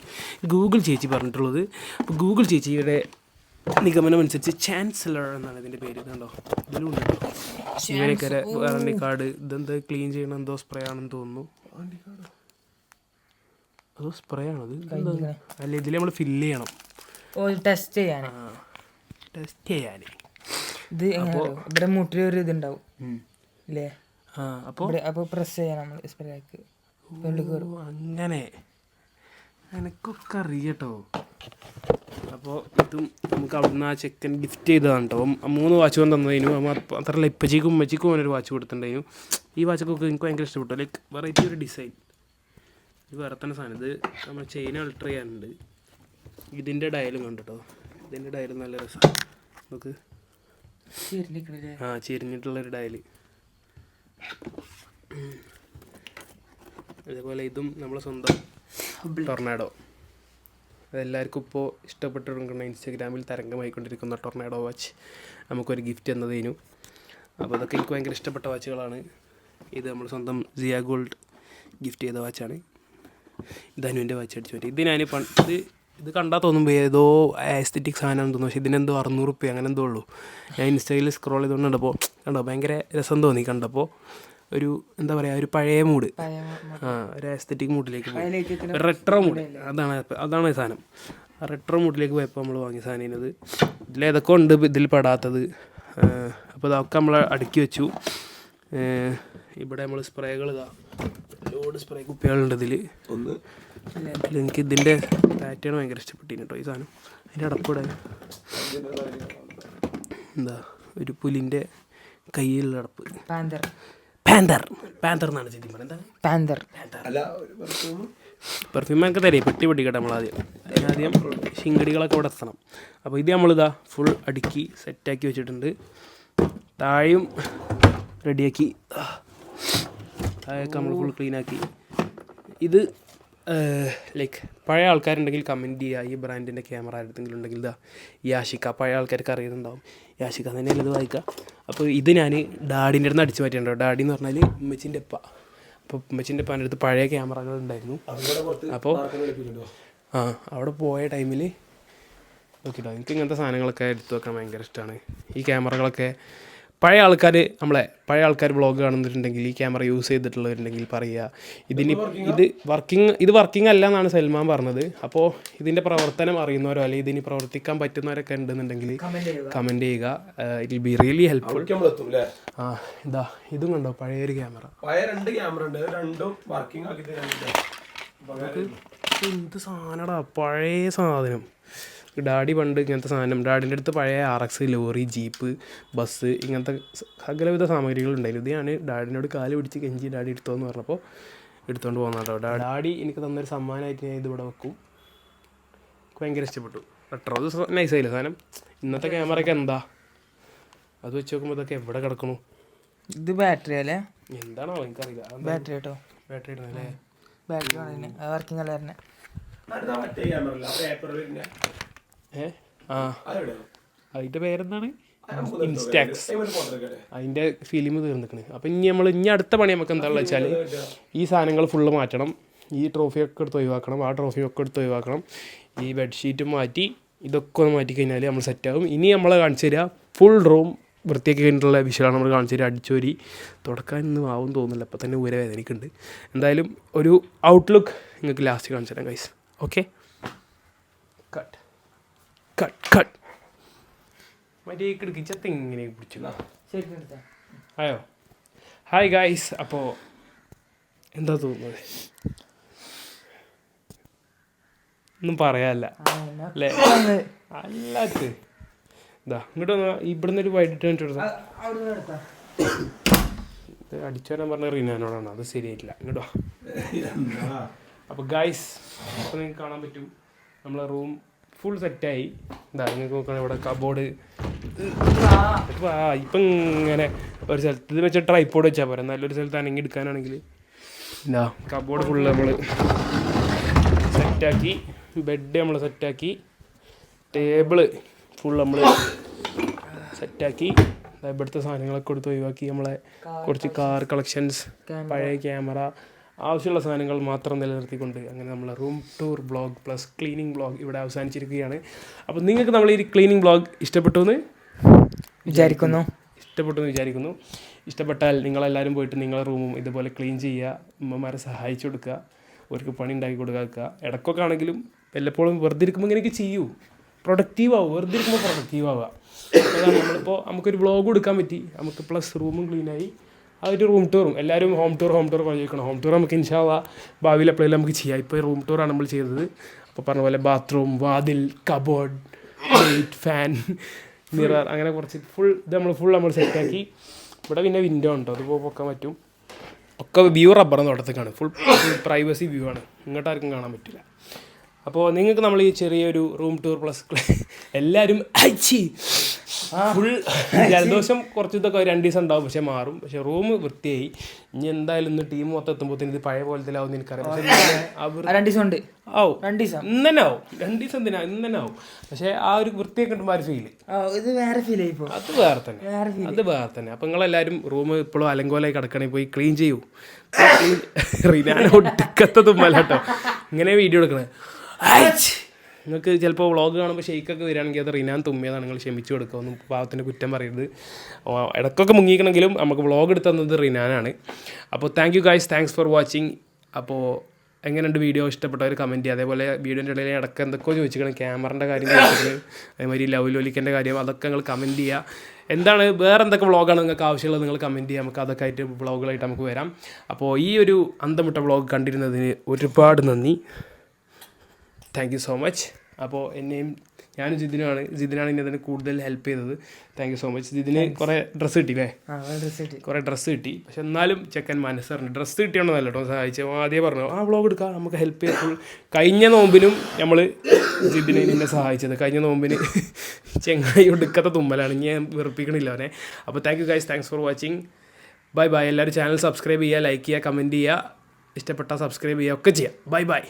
ഗൂഗിൾ ചേച്ചി പറഞ്ഞിട്ടുള്ളത്. അപ്പോൾ ഗൂഗിൾ ചേച്ചിയുടെ നിഗമനം അനുസരിച്ച് ചാൻസലർ എന്നാണ് ഇതിന്റെ പേര്. കണ്ടോ? ഇതിലുണ്ട്. ഇവരൊക്കെ വാറണ്ടി കാർഡ് ഇതെന്താ ക്ലീൻ ചെയ്യണം? എന്തോ സ്പ്രേ ആണെന്ന് തോന്നുന്നു. അതോ സ്പ്രേ ആണത് ഇതെന്താ? അല്ല ഇതിൽ നമ്മൾ ഫില്ല് ചെയ്യണം.
ഓ ടെസ്റ്റ് ചെയ്യാൻ
ടെസ്റ്റ് ചെയ്യാൻ
ഇത്? ഇവിടെ മുട്ടിലൊരു ഇതുണ്ടാവും. ഇല്ലേ?
അപ്പോൾ
ഇവിടെ അപ്പോൾ പ്രസ് ചെയ്യണം നമ്മൾ സ്പ്രേക്ക്
ഓ, അങ്ങനെ. എനക്കൊക്കെ അറിയട്ടോ. അപ്പോൾ ഇതും നമുക്ക് അവിടുന്ന് ആ ചെക്കൻ ഗിഫ്റ്റ് ചെയ്തതാണ് കേട്ടോ മൂന്ന് വാച്ച് കൊണ്ട് തന്നതിനു. അപ്പം അത് മാത്രമല്ല ഇപ്പച്ചിക്കും ഉമ്മച്ചിക്കും അവനൊരു വാച്ച് കൊടുത്തിട്ടുണ്ടായിരുന്നു. ഈ വാച്ചൊക്കെ എനിക്ക് ഭയങ്കര ഇഷ്ടപ്പെട്ടു. ലൈക്ക് വെറൈറ്റി ഒരു ഡിസൈൻ ഇത് വേറെ തന്നെ സാധനം. ഇത് നമ്മൾ ചെയിൻ അൾട്ടർ ചെയ്യാനുണ്ട്. ഇതിന്റെ ഡയലും കണ്ടോ ഇതിന്റെ ഡയലും നല്ല രസമാണ് നമുക്ക് ആ ചെരിഞ്ഞിട്ടുള്ളൊരു ഡയൽ അതേപോലെ ഇതും നമ്മളെ സ്വന്തം ടൊർണാഡോ അതെല്ലാവർക്കും ഇപ്പോൾ ഇഷ്ടപ്പെട്ടിരിക്കുന്ന ഇൻസ്റ്റാഗ്രാമിൽ തരംഗമായിക്കൊണ്ടിരിക്കുന്ന ടൊർണാഡോ വാച്ച് നമുക്കൊരു ഗിഫ്റ്റ് എന്നതേനു അപ്പോൾ അതൊക്കെ എനിക്ക് ഭയങ്കര ഇഷ്ടപ്പെട്ട വാച്ചുകളാണ് ഇത് നമ്മൾ സ്വന്തം സിയ ഗോൾഡ് ഗിഫ്റ്റ് ചെയ്ത വാച്ചാണ് ഇതനുവിന്റെ വാച്ച് അടിച്ചു പറ്റി ഇത് ഞാൻ പണ്ട് ഇത് ഇത് കണ്ടാൽ തോന്നുമ്പോൾ ഏതോ ആസ്തറ്റിക് സാധനം തോന്നുന്നു പക്ഷേ ഇതിനെന്തോ അറുന്നൂറ് റുപ്യ അങ്ങനെ എന്തോ ഉള്ളൂ. ഞാൻ ഇൻസ്റ്റയിൽ സ്ക്രോൾ ചെയ്തുകൊണ്ട് കണ്ടപ്പോൾ കണ്ടോ ഭയങ്കര രസം തോന്നി. കണ്ടപ്പോൾ ഒരു എന്താ പറയുക ഒരു പഴയ മൂഡ് ആ ഒരു ആസ്തറ്റിക് മൂഡിലേക്ക് പോയി. റെട്രോ മൂഡ് അതാണ് അതാണ് ഈ സാധനം. ആ റെട്രോ മൂഡിലേക്ക് പോയപ്പോൾ നമ്മൾ വാങ്ങിയ സാധനം ഇതിനത് ഇതിലേതൊക്കെ ഉണ്ട് ഇതിൽ പെടാത്തത്. അപ്പോൾ അതൊക്കെ നമ്മൾ അടുക്കി വെച്ചു. ഇവിടെ നമ്മൾ സ്പ്രേകൾ ഇതാ. ലോഡ് സ്പ്രേ കുപ്പികളുണ്ട് ഇതിൽ
ഒന്ന്.
ഇതിൽ എനിക്ക് ഇതിന്റെ പാറ്റേൺ ഭയങ്കര ഇഷ്ടപ്പെട്ടിരുന്നു കേട്ടോ ഈ സാധനം. അതിന്റെ അടപ്പിടെ. എന്താ ഒരു പുലിന്റെ കയ്യിലുള്ള അടപ്പ്.
പാന്തർ.
പാന്തർ. പാന്തർ എന്നാണ് ശരിക്കും പറയുന്നത്
പാന്തർ.
perfume.
പെർഫ്യൂമൊക്കെ തരേ പെട്ടി പൊട്ടിക്കട്ടെ നമ്മളാദ്യം അതിനാദ്യം ശിങ്കടികളൊക്കെ ഇവിടെ എത്തണം. അപ്പോൾ ഇത് നമ്മളിതാ ഫുൾ അടുക്കി സെറ്റാക്കി വെച്ചിട്ടുണ്ട്. താഴെയും റെഡിയാക്കി താഴെയൊക്കെ നമ്മൾ ഫുൾ ക്ലീനാക്കി ഇത് ലൈക്ക് പഴയ ആൾക്കാരുണ്ടെങ്കിൽ കമന്റ് ചെയ്യുക. ഈ ബ്രാൻഡിന്റെ ക്യാമറ ആരെടുത്തെങ്കിലും ഉണ്ടെങ്കിൽ ഇതാ യാഷിക്ക പഴയ ആൾക്കാർക്ക് അറിയുന്നുണ്ടാവും. യാഷിക്ക തന്നെ ഇത് വായിക്കുക. അപ്പോൾ ഇത് ഞാൻ ഡാഡിന്റെ അടുത്ത് അടിച്ചു മാറ്റിയിട്ടുണ്ടോ? ഡാഡി എന്ന് പറഞ്ഞാൽ ഉമ്മച്ചിന്റെ ഉപ്പ. അപ്പോൾ ഉമ്മച്ചിന്റെ ഉപ്പാന്റെ അടുത്ത് പഴയ ക്യാമറകൾ ഉണ്ടായിരുന്നു. അപ്പോൾ ആ അവിടെ പോയ ടൈമിൽ നോക്കിട്ടോ എനിക്ക് ഇങ്ങനത്തെ സാധനങ്ങളൊക്കെ എടുത്തു വെക്കാൻ ഭയങ്കര ഇഷ്ടമാണ് ഈ ക്യാമറകളൊക്കെ പഴയ ആൾക്കാർ നമ്മളെ പഴയ ആൾക്കാർ വ്ളോഗ് കാണുന്നിട്ടുണ്ടെങ്കിൽ ഈ ക്യാമറ യൂസ് ചെയ്തിട്ടുള്ളവരുണ്ടെങ്കിൽ പറയുക. ഇതിന് ഇത് വർക്കിംഗ് ഇത് വർക്കിംഗ് അല്ല എന്നാണ് സൽമാൻ പറഞ്ഞത്. അപ്പോൾ ഇതിന്റെ പ്രവർത്തനം അറിയുന്നവരോ അല്ലെങ്കിൽ ഇതിന് പ്രവർത്തിക്കാൻ പറ്റുന്നവരൊക്കെ ഉണ്ടെന്നുണ്ടെങ്കിൽ കമന്റ് ചെയ്യുക. It will be really helpful ആ ഇതാ ഇതും കണ്ടോ? പഴയ ഒരു ക്യാമറ
പഴയ രണ്ട് ക്യാമറ ഉണ്ട്. രണ്ടും വർക്കിംഗ് ആക്കി
എന്ത് സാധനടാ? പഴയ സാധനം. ഡാഡി പണ്ട് ഇങ്ങനത്തെ സാധനം ഡാഡിന്റെ അടുത്ത് പഴയ R X lorry jeep bus ഇങ്ങനത്തെ സകലവിധ സാമഗ്രികൾ ഉണ്ടായിരുന്നു. ഇതാണ് ഡാഡിനോട് കാൽ പിടിച്ച് കെഞ്ചി ഡാഡി എടുത്തോന്ന് പറഞ്ഞപ്പോൾ എടുത്തുകൊണ്ട് പോകുന്ന കേട്ടോ ഡാഡി എനിക്ക് തന്നൊരു സമ്മാനമായിട്ട് ഞാൻ ഇതിവിടെ ഇവിടെ വെക്കും ഭയങ്കര ഇഷ്ടപ്പെട്ടു. റെട്രോ അത് നൈസായില്ല സാധനം? ഇന്നത്തെ ക്യാമറയൊക്കെ എന്താ? അത് വെച്ച് നോക്കുമ്പോൾ ഇതൊക്കെ എവിടെ കിടക്കണു?
ഇത് ബാറ്ററി അല്ലേ?
എന്താണോ എനിക്കറിയില്ല.
ബാറ്ററി കേട്ടോ
ബാറ്ററി ഇടുന്നല്ലേ
ബാറ്ററി ആണ് വർക്കിംഗ് അല്ല തന്നെ
അടുത്ത മറ്റേ ക്യാമറ അല്ല പേപ്പർ വരുന്ന
ഏ? ആ. അതിന്റെ പേരെന്താണ്? ഇൻസ്റ്റാക്സ്.
അതിന്റെ
അതിന്റെ ഫിലിം തീർന്നിക്കണ് അപ്പം ഇനി നമ്മൾ ഇനി അടുത്ത പണി നമുക്ക് എന്താണെന്ന് വെച്ചാൽ ഈ സാധനങ്ങൾ ഫുള്ള് മാറ്റണം. ഈ ട്രോഫിയൊക്കെ എടുത്ത് ഒഴിവാക്കണം. ആ ട്രോഫിയൊക്കെ എടുത്ത് ഒഴിവാക്കണം. ഈ ബെഡ്ഷീറ്റ് മാറ്റി ഇതൊക്കെ ഒന്ന് മാറ്റി കഴിഞ്ഞാൽ നമ്മൾ സെറ്റ് ആകും. ഇനി നമ്മൾ കാണിച്ചു തരിക ഫുൾ റൂം വൃത്തിയാക്കി കഴിഞ്ഞിട്ടുള്ള വിഷയമാണ് നമ്മൾ കാണിച്ചു തരിക അടിച്ചോരി. തുടക്കാൻ ഇന്ന് ആവും തോന്നുന്നില്ല. അപ്പോൾ തന്നെ ഊര വേദനയ്ക്കുണ്ട് എന്തായാലും ഒരു ഔട്ട്ലുക്ക് നിങ്ങൾക്ക് ലാസ്റ്റ് കാണിച്ചു തരാം ഗൈസ് ഓക്കെ കട്ട് കട്ട് മറ്റേ കിടക്കിച്ചത്ത് ഇങ്ങനെ പിടിച്ചു ആയോ? ഹായ് ഗായ്സ് അപ്പോൾ എന്താ തോന്നുന്നത്? ഒന്നും പറയാല്ല അല്ലേ? അല്ലാത്ത. ഇതാ ഇങ്ങോട്ട് ഇവിടുന്ന് ഒരു വൈകിട്ട് ഇത് അടിച്ചു വരാൻ പറഞ്ഞ റീനാനോടാണ്. അത് ശരിയായിട്ടില്ല. ഇങ്ങോട്ടോ അപ്പോൾ ഗായ്സ് അപ്പോൾ നിങ്ങൾക്ക് കാണാൻ പറ്റും. നമ്മളെ റൂം ഫുൾ സെറ്റായി ഇതാ നിങ്ങൾക്ക് നോക്കണേ ഇവിടെ കബോർഡ് ആ ഇപ്പം ഇങ്ങനെ ഒരു സ്ഥലത്ത് ഇത് വെച്ച ട്രൈപ്പോഡ് വെച്ചാൽ പോരാ. നല്ലൊരു സ്ഥലത്ത് അനങ്ങി എടുക്കാനാണെങ്കിൽ എന്താ കബോർഡ് ഫുള്ള് നമ്മൾ സെറ്റാക്കി ബെഡ് നമ്മൾ സെറ്റാക്കി ടേബിൾ ഫുൾ നമ്മൾ സെറ്റാക്കി ഇവിടുത്തെ സാധനങ്ങളൊക്കെ കൊടുത്ത് ഒഴിവാക്കി നമ്മളെ കുറച്ച് കാർ കളക്ഷൻസ് പഴയ ക്യാമറ ആവശ്യമുള്ള സാധനങ്ങൾ മാത്രം നിലനിർത്തിക്കൊണ്ട് അങ്ങനെ നമ്മൾ room tour blog plus cleaning blog ഇവിടെ അവസാനിച്ചിരിക്കുകയാണ്. അപ്പോൾ നിങ്ങൾക്ക് നമ്മൾ ഈ ക്ലീനിങ് ബ്ലോഗ് ഇഷ്ടപ്പെട്ടു എന്ന്
വിചാരിക്കുന്നു.
ഇഷ്ടപ്പെട്ടു എന്ന് വിചാരിക്കുന്നു. ഇഷ്ടപ്പെട്ടാൽ നിങ്ങളെല്ലാവരും പോയിട്ട് നിങ്ങളെ റൂമും ഇതുപോലെ ക്ലീൻ ചെയ്യുക ഉമ്മമാരെ സഹായിച്ചു കൊടുക്കുക അവർക്ക് പണി ഉണ്ടാക്കി കൊടുക്കുക. ഇടക്കൊക്കെ ആണെങ്കിലും വല്ലപ്പോഴും വെറുതെ ഇരിക്കുമ്പോൾ ഇങ്ങനെയൊക്കെ ചെയ്യൂ. പ്രൊഡക്റ്റീവ് ആവും വെറുതെ ഇരിക്കുമ്പോൾ പ്രൊഡക്റ്റീവ് ആവുക. അതാണ് നമ്മളിപ്പോൾ നമുക്കൊരു വ്ളോഗ് കൊടുക്കാൻ പറ്റി. നമുക്ക് പ്ലസ് റൂമും ക്ലീനായി ആ ഒരു റൂം ടൂറും എല്ലാവരും ഹോം ടൂർ ഹോം ടൂർ ചോദിക്കണം ഹോം ടൂർ നമുക്ക് ഇൻഷാല്ല ഭാവിയിൽ എപ്പോഴും നമുക്ക് ചെയ്യാം. ഇപ്പോൾ റൂം ടൂറാണ് നമ്മൾ ചെയ്തത്. അപ്പോൾ പറഞ്ഞ പോലെ ബാത്റൂം വാതിൽ കബോർഡ് ഫാൻ മിറർ അങ്ങനെ കുറച്ച് ഫുൾ ഇത് നമ്മൾ ഫുൾ നമ്മൾ സെറ്റാക്കി ഇവിടെ പിന്നെ വിൻഡോ ഉണ്ടോ. അത് പൊക്കാൻ പറ്റും. ഒക്കെ വ്യൂ റബ്ബർ തോട്ടത്തേക്കാണ് ഫുൾ പ്രൈവസി വ്യൂ ആണ്. ഇങ്ങോട്ട് ആർക്കും കാണാൻ പറ്റില്ല. അപ്പോൾ നിങ്ങൾക്ക് നമ്മൾ ഈ ചെറിയൊരു റൂം ടൂർ പ്ലസ് എല്ലാവരും അയച്ചി ഫുൾ ജലദോഷം കുറച്ച് ഇതൊക്കെ രണ്ട് ദിവസം ഉണ്ടാവും. പക്ഷെ മാറും. പക്ഷെ റൂം വൃത്തിയായി. ഇനി എന്തായാലും ഇന്ന് ടീം മൊത്തം എത്തുമ്പോൾ ഇത് പഴയ പോലത്തിലാവും എനിക്കറിയാം. പക്ഷേ എന്നാലും ആ വൃ-
ആ, രണ്ട് ദിവസം ഉണ്ട്.
ആവും.
രണ്ട് ദിവസം.
ഇന്ന് തന്നെ ആവും. രണ്ട് ദിവസം എന്തിനാ? ഇന്ന് തന്നെ ആവും. പക്ഷെ ആ ഒരു വൃത്തിയൊക്കെ കിട്ടുമ്പോൾ ഒരു
ഫീൽ ഇത് വേറെ ഫീൽ ആയി
അത് വേറെ തന്നെ. അത് വേറെ തന്നെ. അപ്പം നിങ്ങളെല്ലാവരും റൂം ഇപ്പോഴും അലങ്കോലായി കിടക്കണേ പോയി ക്ലീൻ ചെയ്യൂ. റിനാൻ ഒടുക്കത്തെ അല്ല കേട്ടോ. ഇങ്ങനെ വീഡിയോ എടുക്കണേ. നിങ്ങൾക്ക് ചിലപ്പോൾ വ്ളോഗ് കാണുമ്പോൾ ഷെയ്ക്കൊക്കെ വരികയാണെങ്കിൽ അത് റിനാൻ തുമ്മിയതാണ്. നിങ്ങൾ ക്ഷമിച്ചു കൊടുക്കുക ഒന്നും പാവത്തിന്റെ കുറ്റം പറയരുത്. ഇടക്കൊക്കെ മുങ്ങിക്കണമെങ്കിലും നമുക്ക് വ്ളോഗ് എടുത്ത് തന്നത് റിനാനാണ്. അപ്പോൾ thank you guys thanks for watching അപ്പോൾ എങ്ങനെയുണ്ട് വീഡിയോ ഇഷ്ടപ്പെട്ടവർ കമന്റ് ചെയ്യുക. അതേപോലെ വീഡിയോന്റെ ഇടയിൽ ഇടയ്ക്ക് എന്തൊക്കെയോ ചോദിച്ചിരിക്കണം. ക്യാമറന്റെ കാര്യം അതേമാതിരി ലവ് ലോലിക്കന്റെ കാര്യം അതൊക്കെ നിങ്ങൾ കമന്റ് ചെയ്യുക. എന്താണ് വേറെ എന്തൊക്കെ വ്ളോഗാണ് നിങ്ങൾക്ക് ആവശ്യമുള്ളത് നിങ്ങൾ കമന്റ് ചെയ്യുക. നമുക്ക് അതൊക്കെ ആയിട്ട് വ്ളോഗുകളായിട്ട് നമുക്ക് വരാം. അപ്പോൾ ഈ ഒരു അന്തമുട്ട വ്ളോഗ് കണ്ടിരുന്നതിന് ഒരുപാട് നന്ദി. താങ്ക് യു സോ മച്ച് അപ്പോൾ എന്നെയും ഞാനും ജിതിനുമാണ് ജിതിനാണ് എന്നെ അതിന് കൂടുതൽ ഹെൽപ്പ് ചെയ്തത്. താങ്ക് യു സോ മച്ച് ജിതിന് കുറേ ഡ്രസ്സ് കിട്ടിയില്ലേ?
അല്ലേ ഡ്രസ്സ് കിട്ടി.
കുറേ ഡ്രസ്സ് കിട്ടി. പക്ഷെ എന്നാലും ചെക്കൻ മനസ്സറിഞ്ഞു. ഡ്രസ്സ് കിട്ടിയാണോ നല്ല കേട്ടോ സഹായിച്ചു ആദ്യം പറഞ്ഞു ആ വ്ളോഗ് എടുക്കാം നമുക്ക് ഹെൽപ്പ് ചെയ്യാം. ഫുൾ കഴിഞ്ഞ നോമ്പിനും നമ്മൾ ജിതിനെ നിന്നെ സഹായിച്ചത്. കഴിഞ്ഞ നോമ്പിന് ചെങ്ങായി ഒടുക്കത്തെ തുമ്മലാണ്. ഇനി ഞാൻ വെറുപ്പിക്കണില്ല അവനെ. അപ്പോൾ thank you guys thanks for watching bye bye എല്ലാവരും ചാനൽ സബ്സ്ക്രൈബ് ചെയ്യുക ലൈക്ക് ചെയ്യുക കമന്റ് ചെയ്യുക. ഇഷ്ടപ്പെട്ടാൽ സബ്സ്ക്രൈബ് ചെയ്യുക ഒക്കെ ചെയ്യുക. Bye bye